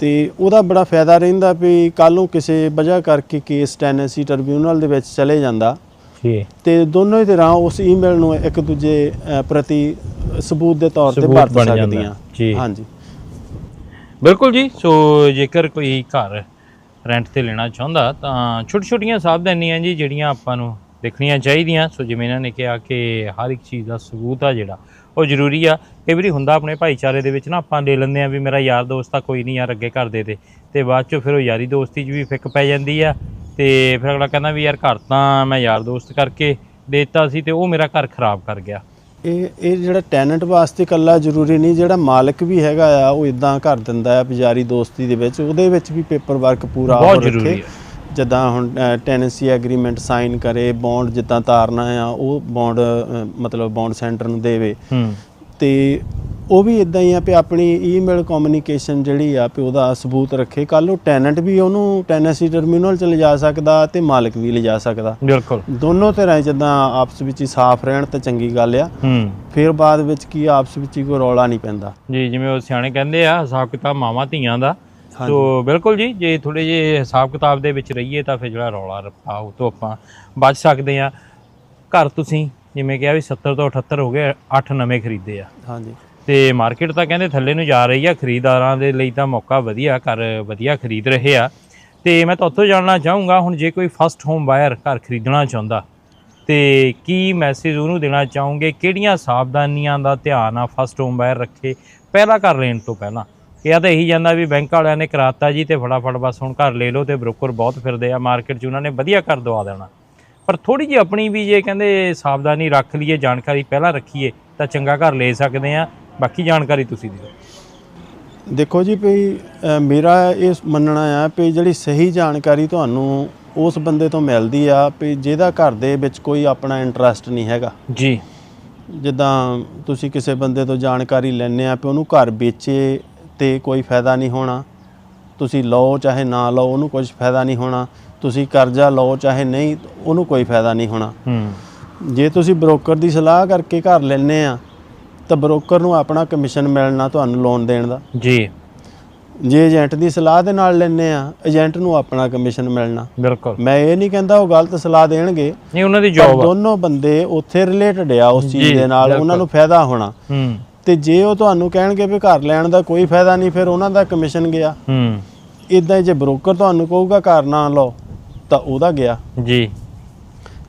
ਤੇ ਉਹਦਾ ਬੜਾ ਫਾਇਦਾ ਰਹਿੰਦਾ ਵੀ ਕੱਲ ਨੂੰ ਕਿਸੇ ਵਜ੍ਹਾ ਕਰਕੇ ਕੇਸ ਟੈਨੈਂਸੀ ਟ੍ਰਿਬਿਊਨਲ ਦੇ ਵਿੱਚ ਚਲੇ ਜਾਂਦਾ। ਜੀ। ਤੇ ਦੋਨੋਂ ਹੀ ਤਰ੍ਹਾਂ ਉਸ ਈਮੇਲ ਨੂੰ ਇੱਕ ਦੂਜੇ ਪ੍ਰਤੀ ਸਬੂਤ ਦੇ ਤੌਰ ਤੇ ਵਰਤ। ਸਕਦੀਆਂ। ਜੀ। ਹਾਂਜੀ। ਬਿਲਕੁਲ ਜੀ ਸੋ ਜੇਕਰ ਕੋਈ ਘਰ ਰੈਂਟ ਤੇ ਲੈਣਾ ਚਾਹੁੰਦਾ, ਤਾਂ ਛੋਟੀ ਛੋਟੀਆਂ ਸਾਵਧਾਨੀਆਂ ਜੀ ਜਿਹੜੀਆਂ ਆਪਾਂ ਨੂੰ ਦੇਖਣੀਆਂ ਚਾਹੀਦੀਆਂ। ਸੋ ਜਿਵੇਂ ਇਹਨਾਂ ਨੇ ਕਿਹਾ ਕਿ ਹਰ ਇੱਕ ਚੀਜ਼ ਦਾ ਸਬੂਤ ਆ ਜਿਹੜਾ, ਉਹ ਜ਼ਰੂਰੀ ਆ। ਕਈ ਵਾਰੀ ਹੁੰਦਾ ਆਪਣੇ ਭਾਈਚਾਰੇ ਦੇ ਵਿੱਚ ਨਾ, ਆਪਾਂ ਲੈ ਲੈਂਦੇ ਆ ਵੀ ਮੇਰਾ ਯਾਰ ਦੋਸਤ ਆ, ਕੋਈ ਨਹੀਂ ਯਾਰ ਅੱਗੇ ਕਰ ਦੇ ਦੇ। ਤੇ ਬਾਅਦ ਚੋਂ ਫਿਰ ਉਹ ਯਾਰੀ ਦੋਸਤੀ 'ਚ ਵੀ ਫਿੱਕ ਪੈ ਜਾਂਦੀ ਆ। ਤੇ ਫਿਰ ਅਗਲਾ ਕਹਿੰਦਾ ਵੀ ਯਾਰ ਘਰ ਤਾਂ ਮੈਂ ਯਾਰ ਦੋਸਤ ਕਰਕੇ ਦੇਤਾ ਸੀ ਤੇ ਉਹ ਮੇਰਾ ਘਰ ਖਰਾਬ ਕਰ ਗਿਆ। ਇਹ ਇਹ ਜਿਹੜਾ ਟੈਨੈਂਟ ਵਾਸਤੇ ਇਕੱਲਾ ਜ਼ਰੂਰੀ ਨਹੀਂ ਜਿਹੜਾ ਮਾਲਕ ਵੀ ਹੈਗਾ ਆ ਉਹ ਇਦਾਂ ਕਰ ਦਿੰਦਾ ਆ ਪੁਜਾਰੀ ਦੋਸਤੀ ਦੇ ਵਿੱਚ। ਉਹਦੇ ਵਿੱਚ ਵੀ ਪੇਪਰ ਵਰਕ ਪੂਰਾ ਬਹੁਤ ਉਹ ਜ਼ਰੂਰੀ ਰੱਖੇ। ਜਿੱਦਾਂ ਹੁਣ ਟੈਨੈਂਸੀ ਐਗਰੀਮੈਂਟ ਸਾਈਨ ਕਰੇ ਬੌਂਡ ਜਿੱਦਾਂ ਤਾਰਨਾ ਆ ਉਹ ਬੌਂਡ ਮਤਲਬ ਬੌਂਡ ਸੈਂਟਰ ਨੂੰ ਦੇਵੇ। ਹੂੰ। ਤੇ ਉਹ ਵੀ ਇਦਾਂ ਹੀ ਆ ਵੀ ਆਪਣੀ ਈਮੇਲ ਕਮਿਊਨੀਕੇਸ਼ਨ ਜਿਹੜੀ ਆ ਵੀ ਉਹਦਾ ਸਬੂਤ ਰੱਖੇ। ਕੱਲ ਨੂੰ ਟੈਨੈਂਟ ਵੀ ਉਹਨੂੰ ਟੈਨੈਂਸੀ ਟਰਮੀਨਲ ਚ ਲਿਜਾ ਸਕਦਾ ਤੇ ਮਾਲਕ ਵੀ ਲਿਜਾ ਸਕਦਾ। ਬਿਲਕੁਲ। ਦੋਨੋਂ ਤਰ੍ਹਾਂ ਜਿੱਦਾਂ ਆਪਸ ਵਿੱਚ ਹੀ ਸਾਫ਼ ਰਹਿਣ ਤਾਂ ਚੰਗੀ ਗੱਲ ਆ। ਹੂੰ। ਫਿਰ ਬਾਅਦ ਵਿੱਚ ਕੀ ਆਪਸ ਵਿੱਚ ਹੀ ਕੋਈ ਰੌਲਾ ਨਹੀਂ ਪੈਂਦਾ। ਜੀ ਜਿਵੇਂ ਉਹ ਸਿਆਣੇ ਕਹਿੰਦੇ ਆ ਹਿਸਾਬ ਕਿਤਾਬ ਮਾਵਾਂ ਧੀਆਂ ਦਾ। ਸੋ ਬਿਲਕੁਲ ਜੀ ਜੇ ਥੋੜੇ ਜੇ ਹਿਸਾਬ ਕਿਤਾਬ ਦੇ ਵਿੱਚ ਰਹੀਏ ਤਾਂ ਫਿਰ ਜਿਹੜਾ ਰੌਲਾ ਰੱਪਾ ਉਹ ਤੋਂ ਆਪਾਂ ਬਚ ਸਕਦੇ ਆ। ਘਰ ਤੁਸੀਂ ਜਿਵੇਂ ਕਿਹਾ ਵੀ 70 ਤੋਂ 78 ਹੋ ਗਏ 8 ਨਵੇਂ ਖਰੀਦੇ ਆ। ਹਾਂਜੀ। ਤੇ ਮਾਰਕੀਟ ਤਾਂ ਕਹਿੰਦੇ ਥੱਲੇ ਨੂੰ ਜਾ ਰਹੀ ਆ, ਖਰੀਦਦਾਰਾਂ ਦੇ ਲਈ ਤਾਂ ਮੌਕਾ ਵਧੀਆ, ਘਰ ਵਧੀਆ ਖਰੀਦ ਰਹੇ ਆ। ਤੇ ਮੈਂ ਤੁਹਾਡੇ ਜਾਣਨਾ ਚਾਹੂੰਗਾ, ਹੁਣ ਜੇ ਕੋਈ ਫਸਟ ਹੋਮ ਬਾਇਰ ਘਰ ਖਰੀਦਣਾ ਚਾਹੁੰਦਾ, ਤੇ ਕੀ ਮੈਸੇਜ ਉਹਨੂੰ ਦੇਣਾ ਚਾਹੋਗੇ? ਕਿਹੜੀਆਂ ਸਾਵਧਾਨੀਆਂ ਦਾ ਧਿਆਨ ਆ ਫਸਟ ਹੋਮ ਬਾਇਰ ਰੱਖੇ, ਪਹਿਲਾ ਘਰ ਲੈਣ ਤੋਂ ਪਹਿਲਾਂ? ਇਹ ਤਾਂ ਇਹੀ ਜਾਂਦਾ ਵੀ ਬੈਂਕ ਵਾਲਿਆਂ ਨੇ ਕਰਾਤਾ ਜੀ, ਤੇ ਫਟਾਫਟ ਬਸ ਹੁਣ ਘਰ ਲੈ ਲਓ ਤੇ ਬ੍ਰੋਕਰ ਬਹੁਤ ਫਿਰਦੇ ਆ ਮਾਰਕੀਟ 'ਚ ਉਹਨਾਂ ਨੇ ਵਧੀਆ ਘਰ ਦਵਾ ਦੇਣਾ। ਪਰ ਥੋੜੀ ਜਿਹੀ ਆਪਣੀ ਵੀ ਜੇ ਕਹਿੰਦੇ ਸਾਵਧਾਨੀ ਰੱਖ ਲਈਏ, ਜਾਣਕਾਰੀ ਪਹਿਲਾਂ ਰੱਖੀਏ, ਤਾਂ ਚੰਗਾ ਘਰ ਲੈ ਸਕਦੇ ਆ। ਬਾਕੀ ਜਾਣਕਾਰੀ ਤੁਸੀਂ ਦਿਓ। ਦੇਖੋ ਜੀ ਅ, ਮੇਰਾ ਇਹ ਮੰਨਣਾ ਆ ਵੀ ਜਿਹੜੀ ਸਹੀ ਜਾਣਕਾਰੀ ਤੁਹਾਨੂੰ ਉਸ ਬੰਦੇ ਤੋਂ ਮਿਲਦੀ ਆ ਵੀ ਜਿਹਦਾ ਘਰ ਦੇ ਵਿੱਚ ਕੋਈ ਆਪਣਾ ਇੰਟਰਸਟ ਨਹੀਂ ਹੈਗਾ। ਜੀ। ਜਿੱਦਾਂ ਤੁਸੀਂ ਕਿਸੇ ਬੰਦੇ ਤੋਂ ਜਾਣਕਾਰੀ ਲੈਣੇ ਆ ਵੀ ਉਹਨੂੰ ਘਰ ਵੇਚੇ ਤੇ ਕੋਈ ਫਾਇਦਾ ਨਹੀਂ ਹੋਣਾ। ਤੁਸੀਂ ਲਓ ਚਾਹੇ ਨਾ ਲਓ ਉਹਨੂੰ ਕੁਝ ਫਾਇਦਾ ਨਹੀਂ ਹੋਣਾ। ਤੁਸੀਂ ਕਰਜ਼ਾ ਲਓ ਚਾਹੇ ਨਹੀਂ ਉਹਨੂੰ ਕੋਈ ਫਾਇਦਾ ਨਹੀਂ ਹੋਣਾ। ਹੂੰ। ਜੇ ਤੁਸੀਂ ਬ੍ਰੋਕਰ ਦੀ ਸਲਾਹ ਕਰਕੇ ਘਰ ਲੈਣੇ ਆ ਤਾਂ ਬ੍ਰੋਕਰ ਨੂੰ ਆਪਣਾ ਕਮਿਸ਼ਨ ਮਿਲਣਾ ਤੁਹਾਨੂੰ ਲੋਨ ਦੇਣ ਦਾ। ਜੀ। ਜੇ ਏਜੰਟ ਦੀ ਸਲਾਹ ਦੇ ਨਾਲ ਲੈਣੇ ਆ ਏਜੰਟ ਨੂੰ ਆਪਣਾ ਕਮਿਸ਼ਨ ਮਿਲਣਾ। ਬਿਲਕੁਲ। ਮੈਂ ਇਹ ਨਹੀਂ ਕਹਿੰਦਾ ਉਹ ਗਲਤ ਸਲਾਹ ਦੇਣਗੇ ਨਹੀਂ ਉਹਨਾਂ ਦੀ ਜੌਬ ਆ। ਦੋਨੋਂ ਬੰਦੇ ਉੱਥੇ ਰਿਲੇਟਡ ਆ ਉਸ ਚੀਜ਼ ਦੇ ਨਾਲ। ਉਹਨਾਂ ਨੂੰ ਫਾਇਦਾ ਹੋਣਾ। ਹੂੰ। ਤੇ ਜੇ ਉਹ ਤੁਹਾਨੂੰ ਕਹਿਣਗੇ ਵੀ ਘਰ ਲੈਣ ਦਾ ਕੋਈ ਫਾਇਦਾ ਨਹੀਂ ਫਿਰ ਉਹਨਾਂ ਦਾ ਕਮਿਸ਼ਨ ਗਿਆ। ਹੂੰ। ਇਦਾਂ ਜੇ ਬ੍ਰੋਕਰ ਤੁਹਾਨੂੰ ਕਹੂਗਾ ਘਰ ਨਾ ਲਓ ਤਾਂ ਉਹਦਾ ਗਿਆ। ਜੀ।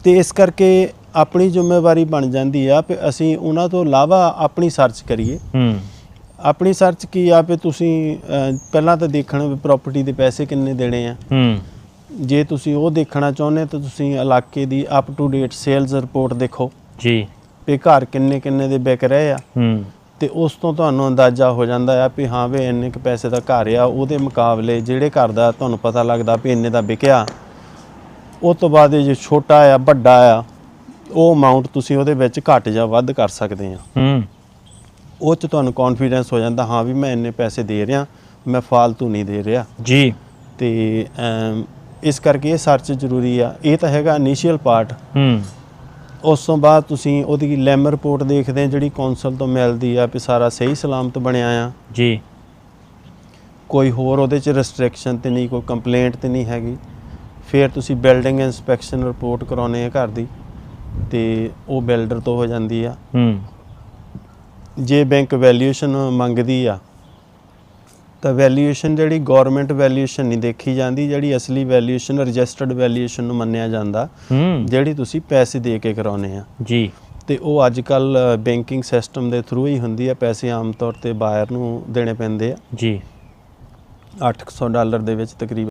ਤੇ ਇਸ ਕਰਕੇ ਆਪਣੀ ਜ਼ਿੰਮੇਵਾਰੀ ਬਣ ਜਾਂਦੀ ਆ ਕਿ ਅਸੀਂ ਉਹਨਾਂ ਤੋਂ ਇਲਾਵਾ ਆਪਣੀ ਸਰਚ ਕਰੀਏ। ਹੂੰ। ਆਪਣੀ ਸਰਚ ਕੀ ਆ ਵੀ ਤੁਸੀਂ ਅਹ, ਪਹਿਲਾਂ ਤਾਂ ਦੇਖਣਾ ਵੀ ਪ੍ਰਾਪਰਟੀ ਦੇ ਪੈਸੇ ਕਿੰਨੇ ਦੇਣੇ ਆ। ਹੂੰ। ਜੇ ਤੁਸੀਂ ਉਹ ਦੇਖਣਾ ਚਾਹੁੰਦੇ ਤਾਂ ਤੁਸੀਂ ਇਲਾਕੇ ਦੀ up to date sales report ਦੇਖੋ। ਜੀ। ਵੀ ਘਰ ਕਿੰਨੇ ਕਿੰਨੇ ਦੇ ਵਿਕ ਰਹੇ ਆ। ਹੂੰ। ਤੇ ਉਸ ਤੋਂ ਤੁਹਾਨੂੰ ਅੰਦਾਜ਼ਾ ਹੋ ਜਾਂਦਾ ਆ ਵੀ ਹਾਂ ਵੀ ਇੰਨੇ ਕੁ ਪੈਸੇ ਦਾ ਘਰ ਆ ਉਹਦੇ ਮੁਕਾਬਲੇ ਜਿਹੜੇ ਘਰ ਦਾ ਤੁਹਾਨੂੰ ਪਤਾ ਲੱਗਦਾ ਵੀ ਇੰਨੇ ਦਾ ਵਿਕਿਆ ਉਹ ਤੋਂ ਬਾਅਦ ਇਹ ਜੇ ਛੋਟਾ ਆ ਵੱਡਾ ਆ ਉਹ ਅਮਾਉਂਟ ਤੁਸੀਂ ਉਹਦੇ ਵਿੱਚ ਘੱਟ ਜਾਂ ਵੱਧ ਕਰ ਸਕਦੇ ਆ। ਹੂੰ। ਉਹ 'ਚ ਤੁਹਾਨੂੰ ਕੌਨਫੀਡੈਂਸ ਹੋ ਜਾਂਦਾ ਹਾਂ ਵੀ ਮੈਂ ਇੰਨੇ ਪੈਸੇ ਦੇ ਰਿਹਾ ਮੈਂ ਫਾਲਤੂ ਨਹੀਂ ਦੇ ਰਿਹਾ। ਜੀ। ਤੇ ਅਮ, ਇਸ ਕਰਕੇ ਇਹ ਸਰਚ ਜ਼ਰੂਰੀ ਆ। ਇਹ ਤਾਂ ਹੈਗਾ ਇਨੀਸ਼ੀਅਲ ਪਾਰਟ ਹੂੰ। ਉਸ ਤੋਂ ਬਾਅਦ ਤੁਸੀਂ ਉਹਦੀ ਲੈਮ ਰਿਪੋਰਟ ਦੇਖਦੇ ਆ ਜਿਹੜੀ ਕੌਂਸਲ ਤੋਂ ਮਿਲਦੀ ਆ ਵੀ ਸਾਰਾ ਸਹੀ ਸਲਾਮਤ ਬਣਿਆ ਆ। ਜੀ। ਕੋਈ ਹੋਰ ਉਹਦੇ ਚ ਰੈਸਟ੍ਰਿਕਸ਼ਨ ਤੇ ਨਹੀਂ ਕੋਈ ਕੰਪਲੇਂਟ ਤੇ ਨਹੀਂ ਹੈਗੀ। ਫਿਰ ਤੁਸੀਂ ਬਿਲਡਿੰਗ ਇਨਸਪੈਕਸ਼ਨ ਰਿਪੋਰਟ ਕਰਾਉਨੇ ਆ ਘਰ ਦੀ। ਤੇ ਉਹ ਬਿਲਡਰ ਤੋਂ ਹੋ ਜਾਂਦੀ ਆ। ਹੂੰ। ਜੇ ਬੈਂਕ ਵੈਲਿਊਏਸ਼ਨ ਮੰਗਦੀ ਆ ਤਾਂ ਵੈਲਿਊਏਸ਼ਨ ਜਿਹੜੀ ਗਵਰਨਮੈਂਟ ਵੈਲਿਊਏਸ਼ਨ ਨਹੀਂ ਦੇਖੀ ਜਾਂਦੀ ਜਿਹੜੀ ਅਸਲੀ ਵੈਲਿਊਏਸ਼ਨ ਰਜਿਸਟਰਡ ਵੈਲਿਊਏਸ਼ਨ ਨੂੰ ਮੰਨਿਆ ਜਾਂਦਾ ਹੂੰ। ਜਿਹੜੀ ਤੁਸੀਂ ਪੈਸੇ ਦੇ ਕੇ ਕਰਾਉਨੇ ਆ। ਜੀ। ਤੇ ਉਹ ਅੱਜ ਕੱਲ ਬੈਂਕਿੰਗ ਸਿਸਟਮ ਦੇ ਥਰੂ ਹੀ ਹੁੰਦੀ ਆ ਪੈਸੇ ਆਮ ਤੌਰ ਤੇ ਬਾਇਰ ਨੂੰ ਦੇਣੇ ਪੈਂਦੇ ਆ। ਜੀ। 800 ਡਾਲਰ ਦੇ ਵਿੱਚ ਤਕਰੀਬਨ